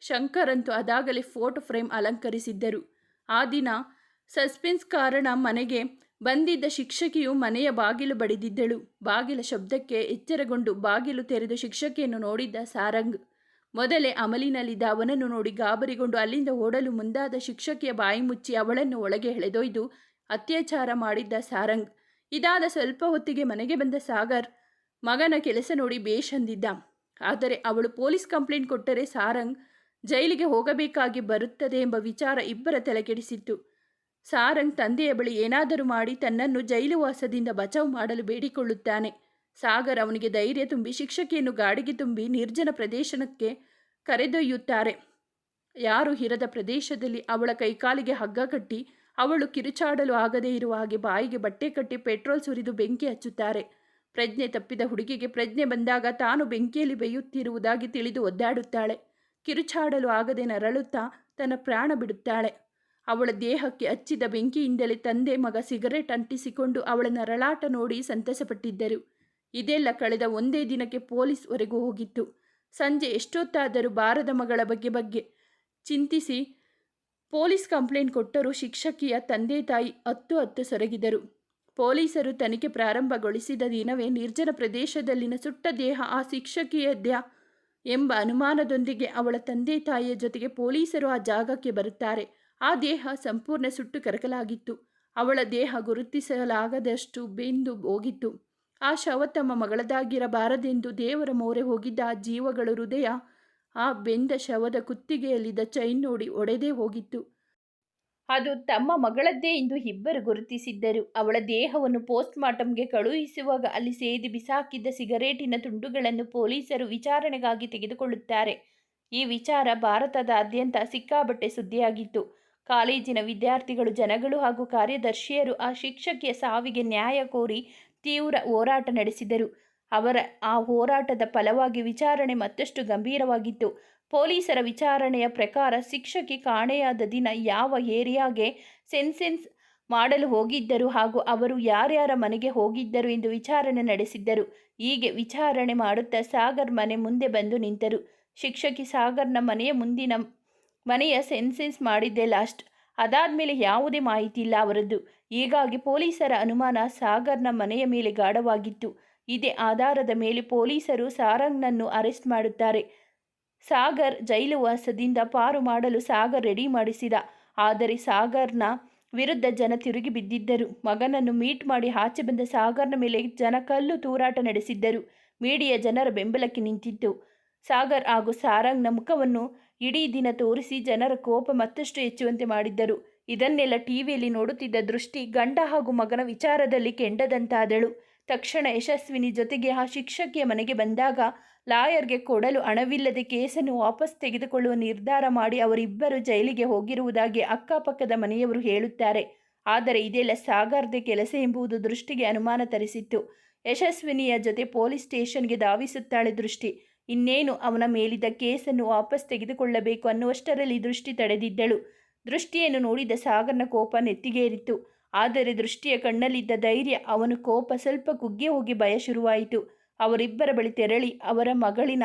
ಶಂಕರಂತೂ ಅದಾಗಲೇ ಫೋಟೋ ಫ್ರೇಮ್ ಅಲಂಕರಿಸಿದ್ದರು. ಆ ದಿನ ಸಸ್ಪೆನ್ಸ್ ಕಾರಣ ಮನೆಗೆ ಬಂದಿದ್ದ ಶಿಕ್ಷಕಿಯು ಮನೆಯ ಬಾಗಿಲು ಬಡಿದಿದ್ದಳು. ಬಾಗಿಲ ಶಬ್ದಕ್ಕೆ ಎಚ್ಚರಗೊಂಡು ಬಾಗಿಲು ತೆರೆದು ಶಿಕ್ಷಕಿಯನ್ನು ನೋಡಿದ್ದ ಸಾರಂಗ್. ಮೊದಲೇ ಅಮಲಿನಲ್ಲಿದ್ದ ಅವನನ್ನು ನೋಡಿ ಗಾಬರಿಗೊಂಡು ಅಲ್ಲಿಂದ ಓಡಲು ಮುಂದಾದ ಶಿಕ್ಷಕಿಯ ಬಾಯಿ ಮುಚ್ಚಿ ಅವಳನ್ನು ಒಳಗೆ ಎಳೆದೊಯ್ದು ಅತ್ಯಾಚಾರ ಮಾಡಿದ್ದ ಸಾರಂಗ್. ಇದಾದ ಸ್ವಲ್ಪ ಹೊತ್ತಿಗೆ ಮನೆಗೆ ಬಂದ ಸಾಗರ್ ಮಗನ ಕೆಲಸ ನೋಡಿ ಬೇಷ್ ಅಂದಿದ್ದ. ಆದರೆ ಅವಳು ಪೊಲೀಸ್ ಕಂಪ್ಲೇಂಟ್ ಕೊಟ್ಟರೆ ಸಾರಂಗ್ ಜೈಲಿಗೆ ಹೋಗಬೇಕಾಗಿ ಬರುತ್ತದೆ ಎಂಬ ವಿಚಾರ ಇಬ್ಬರ ತಲೆಕೆಡಿಸಿತ್ತು. ಸಾರಂಗ್ ತಂದೆಯ ಬಳಿ ಏನಾದರೂ ಮಾಡಿ ತನ್ನನ್ನು ಜೈಲುವಾಸದಿಂದ ಬಚಾವ್ ಮಾಡಲು ಬೇಡಿಕೊಳ್ಳುತ್ತಾನೆ. ಸಾಗರ್ ಅವನಿಗೆ ಧೈರ್ಯ ತುಂಬಿ ಶಿಕ್ಷಕಿಯನ್ನು ಗಾಡಿಗೆ ತುಂಬಿ ನಿರ್ಜನ ಪ್ರದೇಶಕ್ಕೆ ಕರೆದೊಯ್ಯುತ್ತಾರೆ. ಯಾರು ಹಿರದ ಪ್ರದೇಶದಲ್ಲಿ ಅವಳ ಕೈಕಾಲಿಗೆ ಹಗ್ಗ ಕಟ್ಟಿ ಅವಳು ಕಿರುಚಾಡಲು ಆಗದೇ ಇರುವ ಹಾಗೆ ಬಾಯಿಗೆ ಬಟ್ಟೆ ಕಟ್ಟಿ ಪೆಟ್ರೋಲ್ ಸುರಿದು ಬೆಂಕಿ ಹಚ್ಚುತ್ತಾರೆ. ಪ್ರಜ್ಞೆ ತಪ್ಪಿದ ಹುಡುಗಿಗೆ ಪ್ರಜ್ಞೆ ಬಂದಾಗ ತಾನು ಬೆಂಕಿಯಲ್ಲಿ ಬೇಯುತ್ತಿರುವುದಾಗಿ ತಿಳಿದು ಒದ್ದಾಡುತ್ತಾಳೆ. ಕಿರುಚಾಡಲು ಆಗದೆ ನರಳುತ್ತಾ ತನ್ನ ಪ್ರಾಣ ಬಿಡುತ್ತಾಳೆ. ಅವಳ ದೇಹಕ್ಕೆ ಹಚ್ಚಿದ ಬೆಂಕಿಯಿಂದಲೇ ತಂದೆ ಮಗ ಸಿಗರೆಟ್ ಅಂಟಿಸಿಕೊಂಡು ಅವಳ ನರಳಾಟ ನೋಡಿ ಸಂತಸಪಟ್ಟಿದ್ದರು. ಇದೆಲ್ಲ ಕಳೆದ ಒಂದೇ ದಿನಕ್ಕೆ ಪೊಲೀಸ್ವರೆಗೂ ಹೋಗಿತ್ತು. ಸಂಜೆ ಎಷ್ಟೊತ್ತಾದರೂ ಬಾರದ ಮಗಳ ಬಗ್ಗೆ ಬಗ್ಗೆ ಚಿಂತಿಸಿ ಪೊಲೀಸ್ ಕಂಪ್ಲೇಂಟ್ ಕೊಟ್ಟರೂ ಶಿಕ್ಷಕಿಯ ತಂದೆ ತಾಯಿ ಹತ್ತು ಹತ್ತು ಸೊರಗಿದರು. ಪೊಲೀಸರು ತನಿಖೆ ಪ್ರಾರಂಭಗೊಳಿಸಿದ ದಿನವೇ ನಿರ್ಜನ ಪ್ರದೇಶದಲ್ಲಿನ ಸುಟ್ಟ ದೇಹ ಆ ಶಿಕ್ಷಕಿಯದ್ಯ ಎಂಬ ಅನುಮಾನದೊಂದಿಗೆ ಅವಳ ತಂದೆ ತಾಯಿಯ ಜೊತೆಗೆ ಪೊಲೀಸರು ಆ ಜಾಗಕ್ಕೆ ಬರುತ್ತಾರೆ. ಆ ದೇಹ ಸಂಪೂರ್ಣ ಸುಟ್ಟು ಕರಕಲಾಗಿತ್ತು. ಅವಳ ದೇಹ ಗುರುತಿಸಲಾಗದಷ್ಟು ಬೆಂದು ಹೋಗಿತ್ತು. ಆ ಶವ ತಮ್ಮ ಮಗಳದಾಗಿರಬಾರದೆಂದು ದೇವರ ಮೋರೆ ಹೋಗಿದ್ದ ಆ ಜೀವಗಳ ಹೃದಯ ಆ ಬೆಂದ ಶವದ ಕುತ್ತಿಗೆಯಲ್ಲಿದ್ದ ಚೈನ್ ನೋಡಿ ಒಡೆದೇ ಹೋಗಿತ್ತು. ಅದು ತಮ್ಮ ಮಗಳದ್ದೇ ಎಂದು ಇಬ್ಬರು ಗುರುತಿಸಿದ್ದರು. ಅವಳ ದೇಹವನ್ನು ಪೋಸ್ಟ್ ಮಾರ್ಟಂಗೆ ಕಳುಹಿಸುವಾಗ ಅಲ್ಲಿ ಸೇದಿ ಬಿಸಾಕಿದ್ದ ಸಿಗರೇಟಿನ ತುಂಡುಗಳನ್ನು ಪೊಲೀಸರು ವಿಚಾರಣೆಗಾಗಿ ತೆಗೆದುಕೊಳ್ಳುತ್ತಾರೆ. ಈ ವಿಚಾರ ಭಾರತದಾದ್ಯಂತ ಸಿಕ್ಕಾಬಟ್ಟೆ ಸುದ್ದಿಯಾಗಿತ್ತು. ಕಾಲೇಜಿನ ವಿದ್ಯಾರ್ಥಿಗಳು, ಜನಗಳು ಹಾಗೂ ಕಾರ್ಯದರ್ಶಿಯರು ಆ ಶಿಕ್ಷಕಿಯ ಸಾವಿಗೆ ನ್ಯಾಯ ಕೋರಿ ತೀವ್ರ ಹೋರಾಟ ನಡೆಸಿದರು. ಅವರ ಆ ಹೋರಾಟದ ಫಲವಾಗಿ ವಿಚಾರಣೆ ಮತ್ತಷ್ಟು ಗಂಭೀರವಾಗಿತ್ತು. ಪೊಲೀಸರ ವಿಚಾರಣೆಯ ಪ್ರಕಾರ ಶಿಕ್ಷಕಿ ಕಾಣೆಯಾದ ದಿನ ಯಾವ ಏರಿಯಾಗೆ ಸೆನ್ಸೆನ್ಸ್ ಮಾಡಲು ಹೋಗಿದ್ದರು ಹಾಗೂ ಅವರು ಯಾರ್ಯಾರ ಮನೆಗೆ ಹೋಗಿದ್ದರು ಎಂದು ವಿಚಾರಣೆ ನಡೆಸಿದ್ದರು. ಹೀಗೆ ವಿಚಾರಣೆ ಮಾಡುತ್ತಾ ಸಾಗರ್ ಮನೆ ಮುಂದೆ ಬಂದು ನಿಂತರು. ಶಿಕ್ಷಕಿ ಸಾಗರ್ನ ಮನೆಯ ಮುಂದಿನ ಮನೆಯ ಸೆನ್ಸೆನ್ಸ್ ಮಾಡಿದ್ದೆ ಲಾಸ್ಟ್. ಅದಾದಮೇಲೆ ಯಾವುದೇ ಮಾಹಿತಿ ಇಲ್ಲ ಅವರದ್ದು. ಹೀಗಾಗಿ ಪೊಲೀಸರ ಅನುಮಾನ ಸಾಗರ್ನ ಮನೆಯ ಮೇಲೆ ಗಾಢವಾಗಿತ್ತು. ಇದೇ ಆಧಾರದ ಮೇಲೆ ಪೊಲೀಸರು ಸಾರಂಗ್ನನ್ನು ಅರೆಸ್ಟ್ ಮಾಡುತ್ತಾರೆ. ಸಾಗರ್ ಜೈಲು ವಾಸದಿಂದ ಪಾರು ಮಾಡಲು ಸಾಗರ್ ರೆಡಿ ಮಾಡಿಸಿದ. ಆದರೆ ಸಾಗರ್ನ ವಿರುದ್ಧ ಜನ ತಿರುಗಿ ಬಿದ್ದಿದ್ದರು. ಮಗನನ್ನು ಮೀಟ್ ಮಾಡಿ ಆಚೆ ಬಂದ ಸಾಗರ್ನ ಮೇಲೆ ಜನ ಕಲ್ಲು ತೂರಾಟ ನಡೆಸಿದ್ದರು. ಮೀಡಿಯಾ ಜನರ ಬೆಂಬಲಕ್ಕೆ ನಿಂತಿತ್ತು. ಸಾಗರ್ ಹಾಗೂ ಸಾರಂಗ್ನ ಮುಖವನ್ನು ಇಡೀ ದಿನ ತೋರಿಸಿ ಜನರ ಕೋಪ ಮತ್ತಷ್ಟು ಹೆಚ್ಚುವಂತೆ ಮಾಡಿದ್ದರು. ಇದನ್ನೆಲ್ಲ ಟಿವಿಯಲ್ಲಿ ನೋಡುತ್ತಿದ್ದ ದೃಷ್ಟಿ ಗಂಡ ಹಾಗೂ ಮಗನ ವಿಚಾರದಲ್ಲಿ ಕೆಂಡದಂತಾದಳು. ತಕ್ಷಣ ಯಶಸ್ವಿನಿ ಜೊತೆಗೆ ಆ ಶಿಕ್ಷಕಿಯ ಮನೆಗೆ ಬಂದಾಗ ಲಾಯರ್ಗೆ ಕೊಡಲು ಹಣವಿಲ್ಲದೆ ಕೇಸನ್ನು ವಾಪಸ್ ತೆಗೆದುಕೊಳ್ಳುವ ನಿರ್ಧಾರ ಮಾಡಿ ಅವರಿಬ್ಬರು ಜೈಲಿಗೆ ಹೋಗಿರುವುದಾಗಿ ಅಕ್ಕಪಕ್ಕದ ಮನೆಯವರು ಹೇಳುತ್ತಾರೆ. ಆದರೆ ಇದೆಲ್ಲ ಸಾಗರ್ದೆ ಕೆಲಸ ಎಂಬುದು ದೃಷ್ಟಿಗೆ ಅನುಮಾನ ತರಿಸಿತ್ತು. ಯಶಸ್ವಿನಿಯ ಜೊತೆ ಪೊಲೀಸ್ ಸ್ಟೇಷನ್ಗೆ ಧಾವಿಸುತ್ತಾಳೆ ದೃಷ್ಟಿ. ಇನ್ನೇನು ಅವನ ಮೇಲಿದ್ದ ಕೇಸನ್ನು ವಾಪಸ್ ತೆಗೆದುಕೊಳ್ಳಬೇಕು ಅನ್ನುವಷ್ಟರಲ್ಲಿ ದೃಷ್ಟಿ ತಡೆದಿದ್ದಳು. ದೃಷ್ಟಿಯನ್ನು ನೋಡಿದ ಸಾಗರನ ಕೋಪ ನೆತ್ತಿಗೇರಿತು ಆದರೆ ದೃಷ್ಟಿಯ ಕಣ್ಣಲ್ಲಿದ್ದ ಧೈರ್ಯ ಅವನು ಕೋಪ ಸ್ವಲ್ಪ ಕುಗ್ಗಿ ಹೋಗಿ ಭಯ ಶುರುವಾಯಿತು. ಅವರಿಬ್ಬರ ಬಳಿ ತೆರಳಿ ಅವರ ಮಗಳಿನ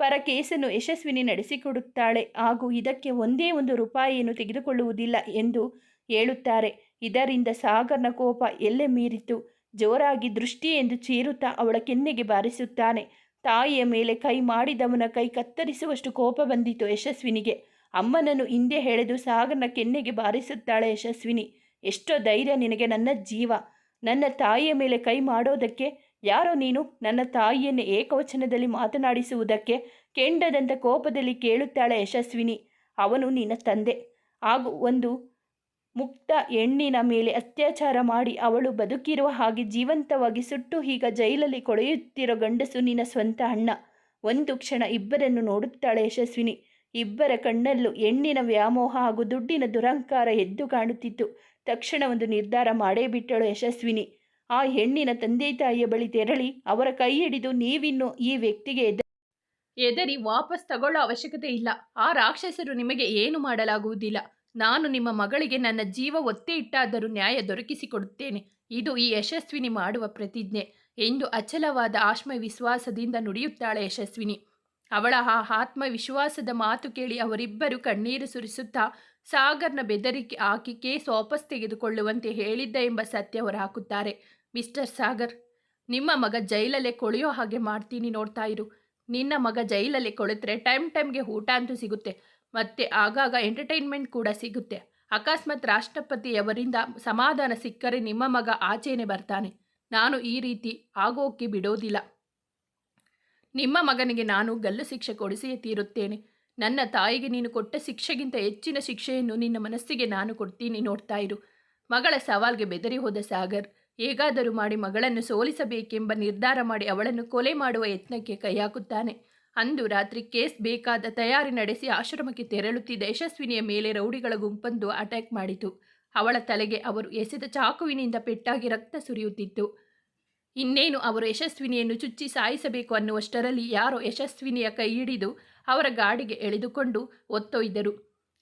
ಪರ ಕೇಸನ್ನು ಯಶಸ್ವಿನಿ ನಡೆಸಿಕೊಡುತ್ತಾಳೆ. ಹಾಗೂ ಇದಕ್ಕೆ ಒಂದೇ ಒಂದು ರೂಪಾಯಿಯನ್ನು ತೆಗೆದುಕೊಳ್ಳುವುದಿಲ್ಲ ಎಂದು ಹೇಳುತ್ತಾರೆ. ಇದರಿಂದ ಸಾಗರನ ಕೋಪ ಎಲ್ಲೆ ಮೀರಿತು ಜೋರಾಗಿ ದೃಷ್ಟಿ ಎಂದು ಚೀರುತ್ತಾ ಅವಳ ಕೆನ್ನೆಗೆ ಬಾರಿಸುತ್ತಾನೆ. ತಾಯಿಯ ಮೇಲೆ ಕೈ ಮಾಡಿದವನ ಕೈ ಕತ್ತರಿಸುವಷ್ಟು ಕೋಪ ಬಂದಿತು ಯಶಸ್ವಿನಿಗೆ. ಅಮ್ಮನನ್ನು ಹಿಂದೆ ಎಳೆದು ಸಾಗರನ ಕೆನ್ನೆಗೆ ಬಾರಿಸುತ್ತಾಳೆ ಯಶಸ್ವಿನಿ. ಎಷ್ಟೋ ಧೈರ್ಯ ನಿನಗೆ ನನ್ನ ಜೀವ. ನನ್ನ ತಾಯಿಯ ಮೇಲೆ ಕೈ ಮಾಡೋದಕ್ಕೆ ಯಾರೋ ನೀನು? ನನ್ನ ತಾಯಿಯನ್ನು ಏಕವಚನದಲ್ಲಿ ಮಾತನಾಡಿಸುವುದಕ್ಕೆ ಕೆಂಡದಂಥ ಕೋಪದಲ್ಲಿ ಕೇಳುತ್ತಾಳೆ ಯಶಸ್ವಿನಿ. ಅವನು ನಿನ್ನ ತಂದೆ. ಹಾಗೂ ಒಂದು ಮುಕ್ತ ಹೆಣ್ಣಿನ ಮೇಲೆ ಅತ್ಯಾಚಾರ ಮಾಡಿ ಅವಳು ಬದುಕಿರುವ ಹಾಗೆ ಜೀವಂತವಾಗಿ ಸುಟ್ಟು ಈಗ ಜೈಲಲ್ಲಿ ಕೊಳೆಯುತ್ತಿರೋ ಗಂಡಸು ನಿನ್ನ ಸ್ವಂತ ಅಣ್ಣ. ಒಂದು ಕ್ಷಣ ಇಬ್ಬರನ್ನು ನೋಡುತ್ತಾಳೆ ಯಶಸ್ವಿನಿ. ಇಬ್ಬರ ಕಣ್ಣಲ್ಲೂ ಹೆಣ್ಣಿನ ವ್ಯಾಮೋಹ ಹಾಗೂ ದುಡ್ಡಿನ ದುರಂಕಾರ ಎದ್ದು ಕಾಣುತ್ತಿತ್ತು. ತಕ್ಷಣ ಒಂದು ನಿರ್ಧಾರ ಮಾಡೇ ಬಿಟ್ಟಳು ಯಶಸ್ವಿನಿ. ಆ ಹೆಣ್ಣಿನ ತಂದೆ ತಾಯಿಯ ಬಳಿ ತೆರಳಿ ಅವರ ಕೈ ಹಿಡಿದು ನೀವಿನ್ನು ಈ ವ್ಯಕ್ತಿಗೆ ಎದ ಎದರಿ ವಾಪಸ್ ತಗೊಳ್ಳೋ ಅವಶ್ಯಕತೆ ಇಲ್ಲ. ಆ ರಾಕ್ಷಸರು ನಿಮಗೆ ಏನು ಮಾಡಲಾಗುವುದಿಲ್ಲ. ನಾನು ನಿಮ್ಮ ಮಗಳಿಗೆ ನನ್ನ ಜೀವ ಒತ್ತೆ ಇಟ್ಟಾದರೂ ನ್ಯಾಯ ದೊರಕಿಸಿಕೊಡುತ್ತೇನೆ. ಇದು ಈ ಯಶಸ್ವಿನಿ ಮಾಡುವ ಪ್ರತಿಜ್ಞೆ. ಎಂದು ಅಚಲವಾದ ಆತ್ಮವಿಶ್ವಾಸದಿಂದ ನುಡಿಯುತ್ತಾಳೆ ಯಶಸ್ವಿನಿ. ಅವಳ ಆ ಆತ್ಮವಿಶ್ವಾಸದ ಮಾತು ಕೇಳಿ ಅವರಿಬ್ಬರು ಕಣ್ಣೀರು ಸುರಿಸುತ್ತಾ ಸಾಗರ್ನ ಬೆದರಿಕೆ ಹಾಕಿ ಕೇಸ್ ವಾಪಸ್ ತೆಗೆದುಕೊಳ್ಳುವಂತೆ ಹೇಳಿದ್ದ ಎಂಬ ಸತ್ಯ ಹೊರಹಾಕುತ್ತಾರೆ. ಮಿಸ್ಟರ್ ಸಾಗರ್, ನಿಮ್ಮ ಮಗ ಜೈಲಲ್ಲೇ ಕೊಳೆಯೋ ಹಾಗೆ ಮಾಡ್ತೀನಿ ನೋಡ್ತಾ ಇರು. ನಿನ್ನ ಮಗ ಜೈಲಲ್ಲಿ ಕೊಳೆತ್ರೆ ಟೈಮ್ ಟೈಮ್ಗೆ ಊಟ ಅಂತೂ ಸಿಗುತ್ತೆ. ಮತ್ತೆ ಆಗಾಗ ಎಂಟರ್ಟೈನ್ಮೆಂಟ್ ಕೂಡ ಸಿಗುತ್ತೆ. ಅಕಸ್ಮಾತ್ ರಾಷ್ಟ್ರಪತಿಯವರಿಂದ ಸಮಾಧಾನ ಸಿಕ್ಕರೆ ನಿಮ್ಮ ಮಗ ಆಚೆನೆ ಬರ್ತಾನೆ. ನಾನು ಈ ರೀತಿ ಆಗೋಕೆ ಬಿಡೋದಿಲ್ಲ. ನಿಮ್ಮ ಮಗನಿಗೆ ನಾನು ಗಲ್ಲು ಶಿಕ್ಷೆ ಕೊಡಿಸಿಯೇ ತೀರುತ್ತೇನೆ. ನನ್ನ ತಾಯಿಗೆ ನೀನು ಕೊಟ್ಟ ಶಿಕ್ಷೆಗಿಂತ ಹೆಚ್ಚಿನ ಶಿಕ್ಷೆಯನ್ನು ನಿನ್ನ ಮನಸ್ಸಿಗೆ ನಾನು ಕೊಡ್ತೀನಿ ನೋಡ್ತಾ ಇರು. ಮಗಳ ಸವಾಲ್ಗೆ ಬೆದರಿ ಹೋದ ಸಾಗರ್, ಹೇಗಾದರೂ ಮಾಡಿ ಮಗಳನ್ನು ಸೋಲಿಸಬೇಕೆಂಬ ನಿರ್ಧಾರ ಮಾಡಿ ಅವಳನ್ನು ಕೊಲೆ ಮಾಡುವ ಯತ್ನಕ್ಕೆ ಕೈ ಹಾಕುತ್ತಾನೆ ಅಂದು ರಾತ್ರಿ ಕೇಸ್ ಬೇಕಾದ ತಯಾರಿ ನಡೆಸಿ ಆಶ್ರಮಕ್ಕೆ ತೆರಳುತ್ತಿದ್ದ ಯಶಸ್ವಿನಿಯ ಮೇಲೆ ರೌಡಿಗಳ ಗುಂಪೊಂದು ಅಟ್ಯಾಕ್ ಮಾಡಿತು. ಅವಳ ತಲೆಗೆ ಅವರು ಎಸೆದ ಚಾಕುವಿನಿಂದ ಪೆಟ್ಟಾಗಿ ರಕ್ತ ಸುರಿಯುತ್ತಿತ್ತು. ಇನ್ನೇನು ಅವರು ಯಶಸ್ವಿನಿಯನ್ನು ಚುಚ್ಚಿ ಸಾಯಿಸಬೇಕು ಅನ್ನುವಷ್ಟರಲ್ಲಿ ಯಾರೋ ಯಶಸ್ವಿನಿಯ ಕೈ ಹಿಡಿದು ಅವರ ಗಾಡಿಗೆ ಎಳೆದುಕೊಂಡು ಒತ್ತೊಯ್ದರು.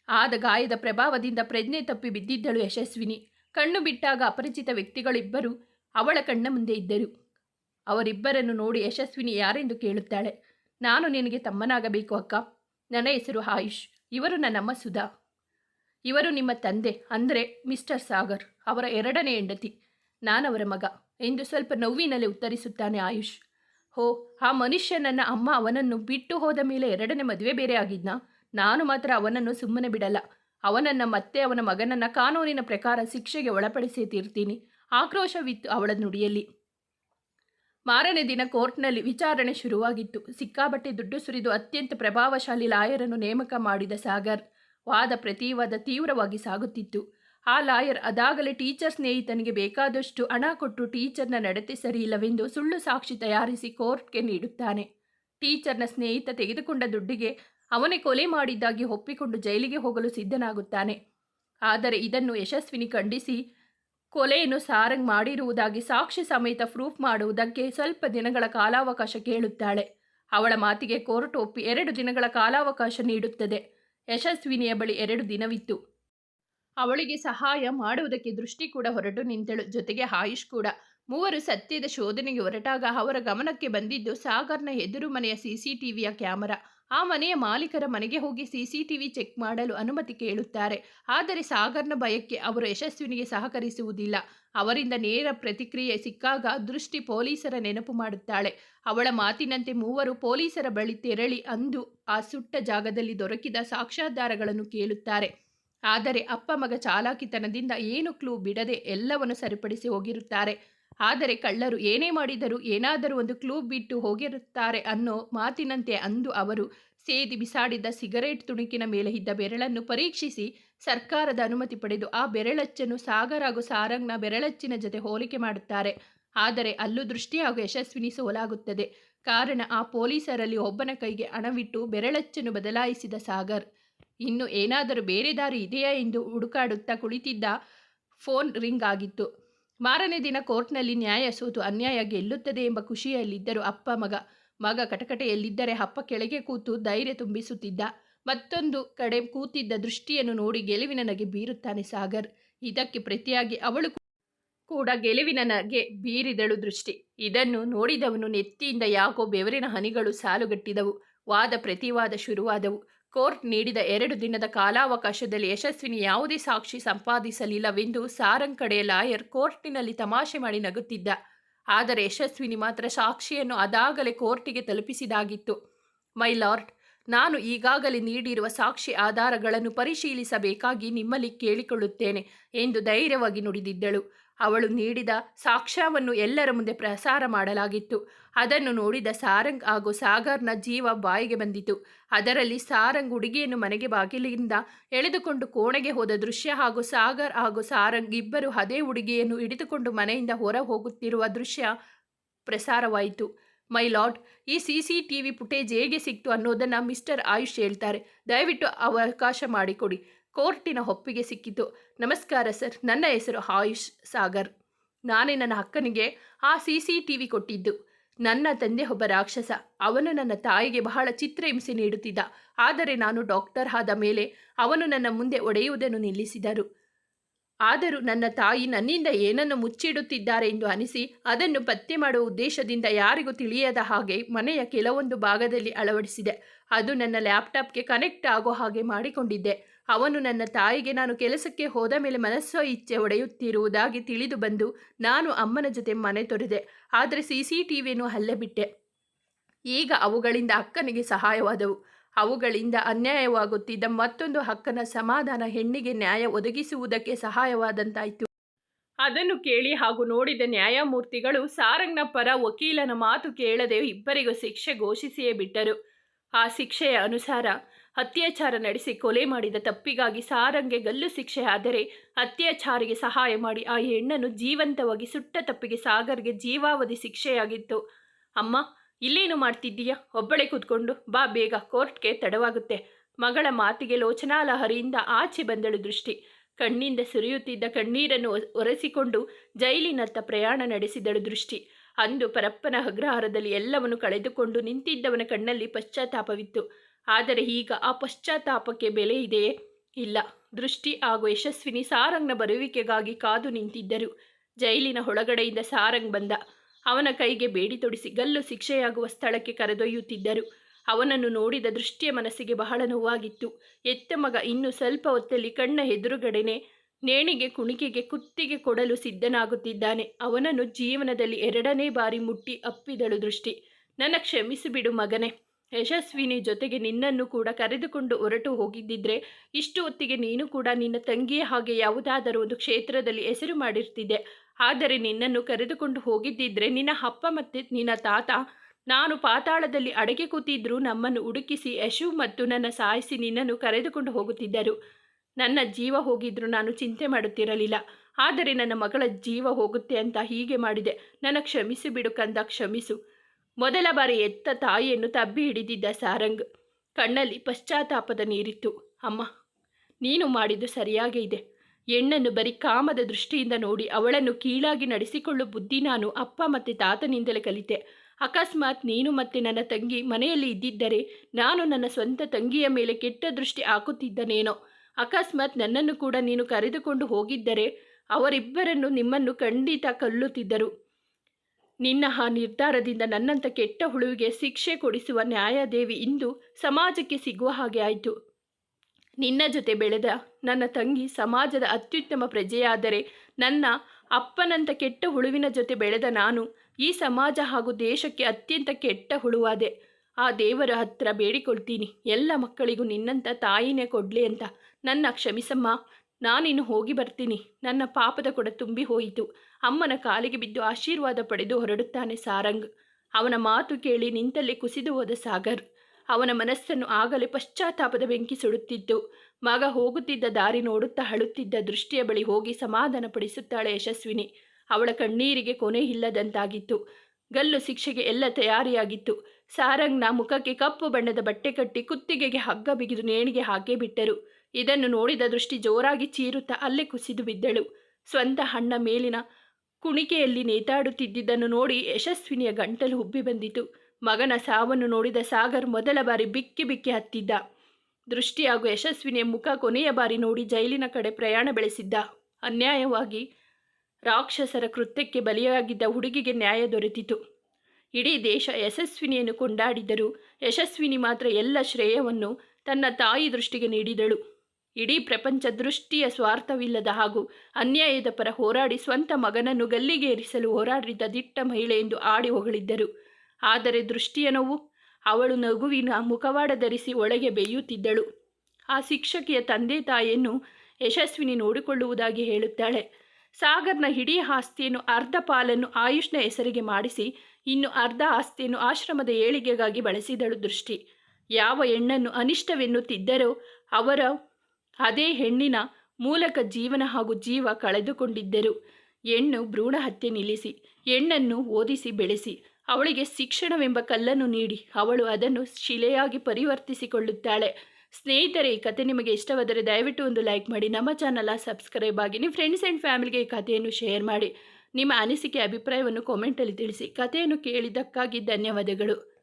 ಆದ ಗಾಯದ ಪ್ರಭಾವದಿಂದ ಪ್ರಜ್ಞೆ ತಪ್ಪಿ ಬಿದ್ದಿದ್ದಳು ಯಶಸ್ವಿನಿ. ಕಣ್ಣು ಬಿಟ್ಟಾಗ ಅಪರಿಚಿತ ವ್ಯಕ್ತಿಗಳಿಬ್ಬರು ಅವಳ ಕಣ್ಣ ಮುಂದೆ ಇದ್ದರು. ಅವರಿಬ್ಬರನ್ನು ನೋಡಿ ಯಶಸ್ವಿನಿ ಯಾರೆಂದು ಕೇಳುತ್ತಾಳೆ? ನಾನು ನಿನಗೆ ತಮ್ಮನಾಗಬೇಕು, ಅಕ್ಕ. ನನ್ನ ಹೆಸರು ಆಯುಷ್. ಇವರು ನನ್ನಮ್ಮ ಸುಧಾ. ಇವರು ನಿಮ್ಮ ತಂದೆ, ಅಂದರೆ ಮಿಸ್ಟರ್ ಸಾಗರ್, ಅವರ ಎರಡನೇ ಹೆಂಡತಿ. ನಾನವರ ಮಗ. ಎಂದು ಸ್ವಲ್ಪ ನೋವಿನಲ್ಲಿ ಉತ್ತರಿಸುತ್ತಾನೆ ಆಯುಷ್. ಹೋ, ಆ ಮನುಷ್ಯ ನನ್ನ ಅಮ್ಮ ಅವನನ್ನು ಬಿಟ್ಟು ಹೋದ ಮೇಲೆ ಎರಡನೇ ಮದುವೆ ಬೇರೆ ಆಗಿದ್ನ? ನಾನು ಮಾತ್ರ ಅವನನ್ನು ಸುಮ್ಮನೆ ಬಿಡಲ್ಲ. ಅವನನ್ನು ಮತ್ತೆ ಅವನ ಮಗನನ್ನು ಕಾನೂನಿನ ಪ್ರಕಾರ ಶಿಕ್ಷೆಗೆ ಒಳಪಡಿಸಿ ತೀರ್ತೀನಿ. ಆಕ್ರೋಶವಿತ್ತು ಅವಳ ನುಡಿಯಲ್ಲಿ. ಮಾರನೇ ದಿನ ಕೋರ್ಟ್ನಲ್ಲಿ ವಿಚಾರಣೆ ಶುರುವಾಗಿತ್ತು. ಸಿಕ್ಕಾಬಟ್ಟೆ ದುಡ್ಡು ಸುರಿದು ಅತ್ಯಂತ ಪ್ರಭಾವಶಾಲಿ ಲಾಯರನ್ನು ನೇಮಕ ಮಾಡಿದ ಸಾಗರ್ ವಾದ ಪ್ರತಿವಾದ ತೀವ್ರವಾಗಿ ಸಾಗುತ್ತಿತ್ತು. ಆ ಲಾಯರ್ ಅದಾಗಲೇ ಟೀಚರ್ ಸ್ನೇಹಿತನಿಗೆ ಬೇಕಾದಷ್ಟು ಹಣ ಕೊಟ್ಟು ಟೀಚರ್ನ ನಡತೆ ಸರಿಯಿಲ್ಲವೆಂದು ಸುಳ್ಳು ಸಾಕ್ಷಿ ತಯಾರಿಸಿ ಕೋರ್ಟ್ಗೆ ನೀಡುತ್ತಾನೆ. ಟೀಚರ್ನ ಸ್ನೇಹಿತ ತೆಗೆದುಕೊಂಡ ದುಡ್ಡಿಗೆ ಅವನೇ ಕೊಲೆ ಮಾಡಿದ್ದಾಗಿ ಒಪ್ಪಿಕೊಂಡು ಜೈಲಿಗೆ ಹೋಗಲು ಸಿದ್ಧನಾಗುತ್ತಾನೆ. ಆದರೆ ಇದನ್ನು ಯಶಸ್ವಿನಿ ಖಂಡಿಸಿ ಕೊಲೆಯನ್ನು ಸಾರಂಗ್ ಮಾಡಿರುವುದಾಗಿ ಸಾಕ್ಷಿ ಸಮೇತ ಪ್ರೂಫ್ ಮಾಡುವುದಕ್ಕೆ ಸ್ವಲ್ಪ ದಿನಗಳ ಕಾಲಾವಕಾಶ ಕೇಳುತ್ತಾಳೆ. ಅವಳ ಮಾತಿಗೆ ಕೋರ್ಟ್ ಒಪ್ಪಿ ಎರಡು ದಿನಗಳ ಕಾಲಾವಕಾಶ ನೀಡುತ್ತದೆ. ಯಶಸ್ವಿನಿಯ ಬಳಿ ಎರಡು ದಿನವಿತ್ತು. ಅವಳಿಗೆ ಸಹಾಯ ಮಾಡುವುದಕ್ಕೆ ದೃಷ್ಟಿ ಕೂಡ ಹೊರಟು ನಿಂತಳು. ಜೊತೆಗೆ ಆಯುಷ್ ಕೂಡ. ಮೂವರು ಸತ್ಯದ ಶೋಧನೆಗೆ ಹೊರಟಾಗ ಅವರ ಗಮನಕ್ಕೆ ಬಂದಿದ್ದು ಸಾಗರ್ನ ಎದುರು ಮನೆಯ ಸಿಸಿಟಿವಿಯ ಕ್ಯಾಮರಾ. ಆ ಮನೆಯ ಮಾಲೀಕರ ಮನೆಗೆ ಹೋಗಿ ಸಿಸಿಟಿವಿ ಚೆಕ್ ಮಾಡಲು ಅನುಮತಿ ಕೇಳುತ್ತಾರೆ. ಆದರೆ ಸಾಗರ್ನ ಭಯಕ್ಕೆ ಅವರು ಯಶಸ್ವಿನಿಗೆ ಸಹಕರಿಸುವುದಿಲ್ಲ. ಅವರಿಂದ ನೇರ ಪ್ರತಿಕ್ರಿಯೆ ಸಿಕ್ಕಾಗ ದೃಷ್ಟಿ ಪೊಲೀಸರ ನೆನಪು ಮಾಡುತ್ತಾಳೆ. ಅವಳ ಮಾತಿನಂತೆ ಮೂವರು ಪೊಲೀಸರ ಬಳಿ ತೆರಳಿ ಅಂದು ಆ ಸುಟ್ಟ ಜಾಗದಲ್ಲಿ ದೊರಕಿದ ಸಾಕ್ಷ್ಯಾಧಾರಗಳನ್ನು ಕೇಳುತ್ತಾರೆ. ಆದರೆ ಅಪ್ಪ ಮಗ ಚಾಲಾಕಿತನದಿಂದ ಏನು ಕ್ಲೂ ಬಿಡದೆ ಎಲ್ಲವನ್ನು ಸರಿಪಡಿಸಿ ಹೋಗಿರುತ್ತಾರೆ. ಆದರೆ ಕಳ್ಳರು ಏನೇ ಮಾಡಿದರೂ ಏನಾದರೂ ಒಂದು ಕ್ಲೂ ಬಿಟ್ಟು ಹೋಗಿರುತ್ತಾರೆ ಅನ್ನೋ ಮಾತಿನಂತೆ ಅಂದು ಅವರು ಸೇದಿ ಬಿಸಾಡಿದ್ದ ಸಿಗರೇಟ್ ತುಣುಕಿನ ಮೇಲೆ ಇದ್ದ ಬೆರಳನ್ನು ಪರೀಕ್ಷಿಸಿ ಸರ್ಕಾರದ ಅನುಮತಿ ಪಡೆದು ಆ ಬೆರಳಚ್ಚನ್ನು ಸಾಗರ ಹಾಗೂ ಸಾರಂಗ್ನ ಬೆರಳಚ್ಚಿನ ಜೊತೆ ಹೋಲಿಕೆ ಮಾಡುತ್ತಾರೆ. ಆದರೆ ಅಲ್ಲೂ ದೃಷ್ಟಿ ಹಾಗೂ ಯಶಸ್ವಿನಿ ಸೋಲಾಗುತ್ತದೆ. ಕಾರಣ ಆ ಪೊಲೀಸರಲ್ಲಿ ಒಬ್ಬನ ಕೈಗೆ ಹಣವಿಟ್ಟು ಬೆರಳಚ್ಚನ್ನು ಬದಲಾಯಿಸಿದ ಸಾಗರ್. ಇನ್ನು ಏನಾದರೂ ಬೇರೆ ದಾರಿ ಇದೆಯಾ ಎಂದು ಹುಡುಕಾಡುತ್ತಾ ಕುಳಿತಿದ್ದ ಫೋನ್ ರಿಂಗ್ ಆಗಿತ್ತು. ಮಾರನೇ ದಿನ ಕೋರ್ಟ್ನಲ್ಲಿ ನ್ಯಾಯ ಸೋತು ಅನ್ಯಾಯ ಗೆಲ್ಲುತ್ತದೆ ಎಂಬ ಖುಷಿಯಲ್ಲಿದ್ದರು ಅಪ್ಪ ಮಗ ಮಗ ಕಟಕಟೆಯಲ್ಲಿದ್ದರೆ ಅಪ್ಪ ಕೆಳಗೆ ಕೂತು ಧೈರ್ಯ ತುಂಬಿಸುತ್ತಿದ್ದ. ಮತ್ತೊಂದು ಕಡೆ ಕೂತಿದ್ದ ದೃಷ್ಟಿಯನ್ನು ನೋಡಿ ಗೆಲುವಿನ ನಗೆ ಬೀರುತ್ತಾನೆ ಸಾಗರ್. ಇದಕ್ಕೆ ಪ್ರತಿಯಾಗಿ ಅವಳು ಕೂಡ ಗೆಲುವಿನ ನಗೆ ಬೀರಿದಳು ದೃಷ್ಟಿ. ಇದನ್ನು ನೋಡಿದವನು ನೆತ್ತಿಯಿಂದ ಯಾಕೋ ಬೆವರಿನ ಹನಿಗಳು ಸಾಲುಗಟ್ಟಿದವು. ವಾದ ಪ್ರತಿವಾದ ಶುರುವಾದವು. ಕೋರ್ಟ್ ನೀಡಿದ ಎರಡು ದಿನದ ಕಾಲಾವಕಾಶದಲ್ಲಿ ಯಶಸ್ವಿನಿ ಯಾವುದೇ ಸಾಕ್ಷಿ ಸಂಪಾದಿಸಲಿಲ್ಲವೆಂದು ಸಾರಂಗ್ ಕಡೆಯ ಲಾಯರ್ ಕೋರ್ಟಿನಲ್ಲಿ ತಮಾಷೆ ಮಾಡಿ ನಗುತ್ತಿದ್ದ. ಆದರೆ ಯಶಸ್ವಿನಿ ಮಾತ್ರ ಸಾಕ್ಷಿಯನ್ನು ಅದಾಗಲೇ ಕೋರ್ಟಿಗೆ ತಲುಪಿಸಿದಾಗಿತ್ತು ಮೈ ಲಾರ್ಡ್, ನಾನು ಈಗಾಗಲೇ ನೀಡಿರುವ ಸಾಕ್ಷಿ ಆಧಾರಗಳನ್ನು ಪರಿಶೀಲಿಸಬೇಕಾಗಿ ನಿಮ್ಮಲ್ಲಿ ಕೇಳಿಕೊಳ್ಳುತ್ತೇನೆ ಎಂದು ಧೈರ್ಯವಾಗಿ ನುಡಿದಿದ್ದಳು. ಅವಳು ನೀಡಿದ ಸಾಕ್ಷ್ಯವನ್ನು ಎಲ್ಲರ ಮುಂದೆ ಪ್ರಸಾರ ಮಾಡಲಾಗಿತ್ತು. ಅದನ್ನು ನೋಡಿದ ಸಾರಂಗ್ ಹಾಗೂ ಸಾಗರ್ನ ಜೀವ ಬಾಯಿಗೆ ಬಂದಿತು. ಅದರಲ್ಲಿ ಸಾರಂಗ್ ಹುಡುಗಿಯನ್ನು ಮನೆಗೆ ಬಾಗಿಲಿಂದ ಎಳೆದುಕೊಂಡು ಕೋಣೆಗೆ ಹೋದ ದೃಶ್ಯ ಹಾಗೂ ಸಾಗರ್ ಹಾಗೂ ಸಾರಂಗ್ ಇಬ್ಬರು ಅದೇ ಹುಡುಗಿಯನ್ನು ಹಿಡಿದುಕೊಂಡು ಮನೆಯಿಂದ ಹೊರ ಹೋಗುತ್ತಿರುವ ದೃಶ್ಯ ಪ್ರಸಾರವಾಯಿತು. ಮೈ ಲಾರ್ಡ್, ಈ C C T V footage ಹೇಗೆ ಸಿಕ್ತು ಅನ್ನೋದನ್ನು ಮಿಸ್ಟರ್ ಆಯುಷ್ ಹೇಳ್ತಾರೆ. ದಯವಿಟ್ಟು ಅವಕಾಶ ಮಾಡಿಕೊಡಿ. ಕೋರ್ಟಿನ ಒಪ್ಪಿಗೆ ಸಿಕ್ಕಿತು ನಮಸ್ಕಾರ ಸರ್. ನನ್ನ ಹೆಸರು ಆಯುಷ್ ಸಾಗರ್. ನಾನೇ ನನ್ನ ಅಕ್ಕನಿಗೆ ಆ ಸಿ ಸಿ ಟಿ ವಿ ಕೊಟ್ಟಿದ್ದು. ನನ್ನ ತಂದೆ ಒಬ್ಬ ರಾಕ್ಷಸ. ಅವನು ನನ್ನ ತಾಯಿಗೆ ಬಹಳ ಚಿತ್ರಹಿಂಸೆ ನೀಡುತ್ತಿದ್ದ. ಆದರೆ ನಾನು ಡಾಕ್ಟರ್ ಆದ ಮೇಲೆ ಅವನು ನನ್ನ ಮುಂದೆ ಒಡೆಯುವುದನ್ನು ನಿಲ್ಲಿಸಿದರು. ಆದರೂ ನನ್ನ ತಾಯಿ ನನ್ನಿಂದ ಏನನ್ನು ಮುಚ್ಚಿಡುತ್ತಿದ್ದಾರೆ ಎಂದು ಅನಿಸಿ ಅದನ್ನು ಪತ್ತೆ ಮಾಡುವ ಉದ್ದೇಶದಿಂದ ಯಾರಿಗೂ ತಿಳಿಯದ ಹಾಗೆ ಮನೆಯ ಕೆಲವೊಂದು ಭಾಗದಲ್ಲಿ ಅಳವಡಿಸಿದೆ. ಅದು ನನ್ನ ಲ್ಯಾಪ್ಟಾಪ್ಗೆ ಕನೆಕ್ಟ್ ಆಗೋ ಹಾಗೆ ಮಾಡಿಕೊಂಡಿದ್ದೆ. ಅವನು ನನ್ನ ತಾಯಿಗೆ ನಾನು ಕೆಲಸಕ್ಕೆ ಹೋದ ಮೇಲೆ ಮನಸ್ಸೋ ಇಚ್ಛೆ ಒಡೆಯುತ್ತಿರುವುದಾಗಿ ತಿಳಿದು ಬಂದು ನಾನು ಅಮ್ಮನ ಜೊತೆ ಮನೆ ತೊರೆದೆ. ಆದರೆ ಸಿ ಸಿ ಟಿ ವಿಯನ್ನು ಹಲ್ಲೆ ಬಿಟ್ಟೆ ಈಗ ಅವುಗಳಿಂದ ಅಕ್ಕನಿಗೆ ಸಹಾಯವಾದವು. ಅವುಗಳಿಂದ ಅನ್ಯಾಯವಾಗುತ್ತಿದ್ದ ಮತ್ತೊಂದು ಹಕ್ಕನ ಸಮಾಧಾನ ಹೆಣ್ಣಿಗೆ ನ್ಯಾಯ ಒದಗಿಸುವುದಕ್ಕೆ ಸಹಾಯವಾದಂತಾಯಿತು. ಅದನ್ನು ಕೇಳಿ ಹಾಗೂ ನೋಡಿದ ನ್ಯಾಯಮೂರ್ತಿಗಳು ಸಾರಂಗ್ನ ಪರ ವಕೀಲನ ಮಾತು ಕೇಳದೆ ಇಬ್ಬರಿಗೂ ಶಿಕ್ಷೆ ಘೋಷಿಸಿಯೇ ಬಿಟ್ಟರು. ಆ ಶಿಕ್ಷೆಯ ಅನುಸಾರ ಅತ್ಯಾಚಾರ ನಡೆಸಿ ಕೊಲೆ ಮಾಡಿದ ತಪ್ಪಿಗಾಗಿ ಸಾರಂಗೆ ಗಲ್ಲು ಶಿಕ್ಷೆ ಆದರೆ ಅತ್ಯಾಚಾರಿಗೆ ಸಹಾಯ ಮಾಡಿ ಆ ಹೆಣ್ಣನ್ನು ಜೀವಂತವಾಗಿ ಸುಟ್ಟ ತಪ್ಪಿಗೆ ಸಾಗರ್ಗೆ ಜೀವಾವಧಿ ಶಿಕ್ಷೆಯಾಗಿತ್ತು. ಅಮ್ಮ, ಇಲ್ಲೇನು ಮಾಡ್ತಿದ್ದೀಯಾ? ಒಬ್ಬಳೆ ಕೂತ್ಕೊಂಡು ಬಾ, ಬೇಗ. ಕೋರ್ಟ್ಗೆ ತಡವಾಗುತ್ತೆ. ಮಗಳ ಮಾತಿಗೆ ಲೋಚನಾಲಹರಿಯಿಂದ ಆಚೆ ಬಂದಳು ದೃಷ್ಟಿ. ಕಣ್ಣಿಂದ ಸುರಿಯುತ್ತಿದ್ದ ಕಣ್ಣೀರನ್ನು ಒರೆಸಿಕೊಂಡು ಜೈಲಿನತ್ತ ಪ್ರಯಾಣ ನಡೆಸಿದಳು ದೃಷ್ಟಿ. ಅಂದು ಪರಪ್ಪನ ಅಗ್ರಹಾರದಲ್ಲಿ ಎಲ್ಲವನ್ನು ಕಳೆದುಕೊಂಡು ನಿಂತಿದ್ದವನ ಕಣ್ಣಲ್ಲಿ ಪಶ್ಚಾತ್ತಾಪವಿತ್ತು. ಆದರೆ ಈಗ ಆ ಪಶ್ಚಾತ್ತಾಪಕ್ಕೆ ಬೆಲೆ ಇದೆಯೇ ಇಲ್ಲ. ದೃಷ್ಟಿ ಹಾಗೂ ಯಶಸ್ವಿನಿ ಸಾರಂಗ್ನ ಬರುವಿಕೆಗಾಗಿ ಕಾದು ನಿಂತಿದ್ದರು. ಜೈಲಿನ ಒಳಗಡೆಯಿಂದ ಸಾರಂಗ್ ಬಂದ. ಅವನ ಕೈಗೆ ಬೇಡಿ ತೊಡಿಸಿ ಗಲ್ಲು ಶಿಕ್ಷೆಯಾಗುವ ಸ್ಥಳಕ್ಕೆ ಕರೆದೊಯ್ಯುತ್ತಿದ್ದರು. ಅವನನ್ನು ನೋಡಿದ ದೃಷ್ಟಿಯ ಮನಸ್ಸಿಗೆ ಬಹಳ ನೋವಾಗಿತ್ತು. ಎತ್ತ ಮಗ ಇನ್ನು ಸ್ವಲ್ಪ ಹೊತ್ತಲ್ಲಿ ಕಣ್ಣ ಎದುರುಗಡೆನೆ ನೇಣಿಗೆ ಕುಣಿಕೆಗೆ ಕುತ್ತಿಗೆ ಕೊಡಲು ಸಿದ್ಧನಾಗುತ್ತಿದ್ದಾನೆ. ಅವನನ್ನು ಜೀವನದಲ್ಲಿ ಎರಡನೇ ಬಾರಿ ಮುಟ್ಟಿ ಅಪ್ಪಿದಳು ದೃಷ್ಟಿ. ನನ್ನ ಕ್ಷಮಿಸಿಬಿಡು ಮಗನೇ. ಯಶಸ್ವಿನಿ ಜೊತೆಗೆ ನಿನ್ನನ್ನು ಕೂಡ ಕರೆದುಕೊಂಡು ಹೊರಟು ಹೋಗಿದ್ದಿದ್ರೆ ಇಷ್ಟು ಹೊತ್ತಿಗೆ ನೀನು ಕೂಡ ನಿನ್ನ ತಂಗಿಯ ಹಾಗೆ ಯಾವುದಾದರೂ ಒಂದು ಕ್ಷೇತ್ರದಲ್ಲಿ ಹೆಸರು ಮಾಡಿರ್ತಿದ್ದೆ. ಆದರೆ ನಿನ್ನನ್ನು ಕರೆದುಕೊಂಡು ಹೋಗಿದ್ದಿದ್ರೆ ನಿನ್ನ ಅಪ್ಪ ಮತ್ತು ನಿನ್ನ ತಾತ ನಾನು ಪಾತಾಳದಲ್ಲಿ ಅಡಗೆ ಕೂತಿದ್ರೂ ನಮ್ಮನ್ನು ಹುಡುಕಿಸಿ ಯಶು ಮತ್ತು ನನ್ನ ಸಾಯಿಸಿ ನಿನ್ನನ್ನು ಕರೆದುಕೊಂಡು ಹೋಗುತ್ತಿದ್ದರು. ನನ್ನ ಜೀವ ಹೋಗಿದ್ರು ನಾನು ಚಿಂತೆ ಮಾಡುತ್ತಿರಲಿಲ್ಲ. ಆದರೆ ನನ್ನ ಮಗಳ ಜೀವ ಹೋಗುತ್ತೆ ಅಂತ ಹೀಗೆ ಮಾಡಿದೆ. ನನ್ನ ಕ್ಷಮಿಸಿ ಬಿಡು ಕಂದ, ಕ್ಷಮಿಸು. ಮೊದಲ ಬಾರಿ ಎತ್ತ ತಾಯಿಯನ್ನು ತಬ್ಬಿ ಹಿಡಿದಿದ್ದ ಸಾರಂಗ್ ಕಣ್ಣಲ್ಲಿ ಪಶ್ಚಾತ್ತಾಪದ ನೀರಿತ್ತು. ಅಮ್ಮ, ನೀನು ಮಾಡಿದ್ದು ಸರಿಯಾಗೇ ಇದೆ. ಹೆಣ್ಣನ್ನು ಬರೀ ಕಾಮದ ದೃಷ್ಟಿಯಿಂದ ನೋಡಿ ಅವಳನ್ನು ಕೀಳಾಗಿ ನಡೆಸಿಕೊಳ್ಳೋ ಬುದ್ಧಿ ನಾನು ಅಪ್ಪ ಮತ್ತೆ ತಾತನಿಂದಲೇ ಕಲಿತೆ. ಅಕಸ್ಮಾತ್ ನೀನು ಮತ್ತೆ ನನ್ನ ತಂಗಿ ಮನೆಯಲ್ಲಿ ಇದ್ದಿದ್ದರೆ ನಾನು ನನ್ನ ಸ್ವಂತ ತಂಗಿಯ ಮೇಲೆ ಕೆಟ್ಟ ದೃಷ್ಟಿ ಹಾಕುತ್ತಿದ್ದನೇನೋ. ಅಕಸ್ಮಾತ್ ನನ್ನನ್ನು ಕೂಡ ನೀನು ಕರೆದುಕೊಂಡು ಹೋಗಿದ್ದರೆ ಅವರಿಬ್ಬರನ್ನು ನಿಮ್ಮನ್ನು ಖಂಡಿತ ಕಲ್ಲುತ್ತಿದ್ದರು. ನಿನ್ನ ಆ ನಿರ್ಧಾರದಿಂದ ನನ್ನಂಥ ಕೆಟ್ಟ ಹುಳುವಿಗೆ ಶಿಕ್ಷೆ ಕೊಡಿಸುವ ನ್ಯಾಯದೇವಿ ಇಂದು ಸಮಾಜಕ್ಕೆ ಸಿಗುವ ಹಾಗೆ ಆಯಿತು. ನಿನ್ನ ಜೊತೆ ಬೆಳೆದ ನನ್ನ ತಂಗಿ ಸಮಾಜದ ಅತ್ಯುತ್ತಮ ಪ್ರಜೆಯಾದರೆ ನನ್ನ ಅಪ್ಪನಂಥ ಕೆಟ್ಟ ಹುಳುವಿನ ಜೊತೆ ಬೆಳೆದ ನಾನು ಈ ಸಮಾಜ ಹಾಗೂ ದೇಶಕ್ಕೆ ಅತ್ಯಂತ ಕೆಟ್ಟ ಹುಳುವಾದೆ. ಆ ದೇವರ ಹತ್ರ ಬೇಡಿಕೊಳ್ತೀನಿ. ಎಲ್ಲ ಮಕ್ಕಳಿಗೂ ನಿನ್ನಂಥ ತಾಯಿನೇ ಕೊಡಲಿ ಅಂತ ನನ್ನ ಕ್ಷಮಿಸಮ್ಮ. ನಾನಿನ್ನು ಹೋಗಿ ಬರ್ತೀನಿ. ನನ್ನ ಪಾಪದ ಕೊಡ ತುಂಬಿ ಹೋಯಿತು. ಅಮ್ಮನ ಕಾಲಿಗೆ ಬಿದ್ದು ಆಶೀರ್ವಾದ ಪಡೆದು ಹೊರಡುತ್ತಾನೆ ಸಾರಂಗ್. ಅವನ ಮಾತು ಕೇಳಿ ನಿಂತಲ್ಲಿ ಕುಸಿದು ಹೋದ ಸಾಗರ್. ಅವನ ಮನಸ್ಸನ್ನು ಆಗಲೇ ಪಶ್ಚಾತ್ತಾಪದ ಬೆಂಕಿ ಸುಡುತ್ತಿತ್ತು. ಮಗ ಹೋಗುತ್ತಿದ್ದ ದಾರಿ ನೋಡುತ್ತಾ ಹಳುತ್ತಿದ್ದ ದೃಷ್ಟಿಯ ಬಳಿ ಹೋಗಿ ಸಮಾಧಾನ ಪಡಿಸುತ್ತಾಳೆ ಯಶಸ್ವಿನಿ. ಅವಳ ಕಣ್ಣೀರಿಗೆ ಕೊನೆ ಇಲ್ಲದಂತಾಗಿತ್ತು. ಗಲ್ಲು ಶಿಕ್ಷೆಗೆ ಎಲ್ಲ ತಯಾರಿಯಾಗಿತ್ತು. ಸಾರಂಗ್ನ ಮುಖಕ್ಕೆ ಕಪ್ಪು ಬಣ್ಣದ ಬಟ್ಟೆ ಕಟ್ಟಿ ಕುತ್ತಿಗೆಗೆ ಹಗ್ಗ ಬಿಗಿದು ನೇಣಿಗೆ ಹಾಕೇ ಬಿಟ್ಟರು. ಇದನ್ನು ನೋಡಿದ ದೃಷ್ಟಿ ಜೋರಾಗಿ ಚೀರುತ್ತಾ ಅಲ್ಲೇ ಕುಸಿದು ಬಿದ್ದಳು. ಸ್ವಂತ ಹಣ್ಣ ಮೇಲಿನ ಕುಣಿಕೆಯಲ್ಲಿ ನೇತಾಡುತ್ತಿದ್ದುದನ್ನು ನೋಡಿ ಯಶಸ್ವಿನಿಯ ಗಂಟಲು ಉಬ್ಬಿ ಬಂದಿತು. ಮಗನ ಸಾವನ್ನು ನೋಡಿದ ಸಾಗರ್ ಮೊದಲ ಬಾರಿ ಬಿಕ್ಕಿ ಬಿಕ್ಕಿ ಹತ್ತಿದ್ದ. ದೃಷ್ಟಿ ಹಾಗೂ ಯಶಸ್ವಿನಿಯ ಮುಖ ಕೊನೆಯ ಬಾರಿ ನೋಡಿ ಜೈಲಿನ ಕಡೆ ಪ್ರಯಾಣ ಬೆಳೆಸಿದ್ದ. ಅನ್ಯಾಯವಾಗಿ ರಾಕ್ಷಸರ ಕೃತ್ಯಕ್ಕೆ ಬಲಿಯಾಗಿದ್ದ ಹುಡುಗಿಗೆ ನ್ಯಾಯ ದೊರೆತಿತು. ಇಡೀ ದೇಶ ಯಶಸ್ವಿನಿಯನ್ನು ಕೊಂಡಾಡಿದರು ಯಶಸ್ವಿನಿ ಮಾತ್ರ ಎಲ್ಲ ಶ್ರೇಯವನ್ನು ತನ್ನ ತಾಯಿ ದೃಷ್ಟಿಗೆ ನೀಡಿದಳು. ಇಡೀ ಪ್ರಪಂಚ ದೃಷ್ಟಿಯ ಸ್ವಾರ್ಥವಿಲ್ಲದ ಹಾಗೂ ಅನ್ಯಾಯದ ಪರ ಹೋರಾಡಿ ಸ್ವಂತ ಮಗನನ್ನು ಗಲ್ಲಿಗೇರಿಸಲು ಹೋರಾಡಿದ ದಿಟ್ಟ ಮಹಿಳೆ ಎಂದು ಆಡಿ ಹೊಗಳಿದ್ದರು. ಆದರೆ ದೃಷ್ಟಿಯ ನೋವು ಅವಳು ನಗುವಿನ ಮುಖವಾಡ ಧರಿಸಿ ಒಳಗೆ ಬೇಯುತ್ತಿದ್ದಳು. ಆ ಶಿಕ್ಷಕಿಯ ತಂದೆ ತಾಯಿಯನ್ನು ಯಶಸ್ವಿನಿ ನೋಡಿಕೊಳ್ಳುವುದಾಗಿ ಹೇಳುತ್ತಾಳೆ. ಸಾಗರ್ನ ಇಡೀ ಆಸ್ತಿಯನ್ನು ಅರ್ಧ ಪಾಲನ್ನು ಆಯುಷ್ನ ಹೆಸರಿಗೆ ಮಾಡಿಸಿ ಇನ್ನು ಅರ್ಧ ಆಸ್ತಿಯನ್ನು ಆಶ್ರಮದ ಏಳಿಗೆಗಾಗಿ ಬಳಸಿದಳು ದೃಷ್ಟಿ. ಯಾವ ಹೆಣ್ಣನ್ನು ಅನಿಷ್ಟವೆನ್ನುತ್ತಿದ್ದರೋ ಅವರ ಅದೇ ಹೆಣ್ಣಿನ ಮೂಲಕ ಜೀವನ ಹಾಗೂ ಜೀವ ಕಳೆದುಕೊಂಡಿದ್ದರು. ಹೆಣ್ಣು ಭ್ರೂಣ ಹತ್ಯೆ ನಿಲ್ಲಿಸಿ, ಹೆಣ್ಣನ್ನು ಓದಿಸಿ, ಬೆಳೆಸಿ, ಅವಳಿಗೆ ಶಿಕ್ಷಣವೆಂಬ ಕಲ್ಲನ್ನು ನೀಡಿ, ಅವಳು ಅದನ್ನು ಶಿಲೆಯಾಗಿ ಪರಿವರ್ತಿಸಿಕೊಳ್ಳುತ್ತಾಳೆ. ಸ್ನೇಹಿತರೆ, ಈ ಕತೆ ನಿಮಗೆ ಇಷ್ಟವಾದರೆ ದಯವಿಟ್ಟು ಒಂದು ಲೈಕ್ ಮಾಡಿ, ನಮ್ಮ ಚಾನಲ ಸಬ್ಸ್ಕ್ರೈಬ್ ಆಗಿ, ನಿಮ್ಮ ಫ್ರೆಂಡ್ಸ್ ಆ್ಯಂಡ್ ಫ್ಯಾಮಿಲಿಗೆ ಈ ಕಥೆಯನ್ನು ಶೇರ್ ಮಾಡಿ. ನಿಮ್ಮ ಅನಿಸಿಕೆ, ಅಭಿಪ್ರಾಯವನ್ನು ಕಾಮೆಂಟಲ್ಲಿ ತಿಳಿಸಿ. ಕಥೆಯನ್ನು ಕೇಳಿದ್ದಕ್ಕಾಗಿ ಧನ್ಯವಾದಗಳು.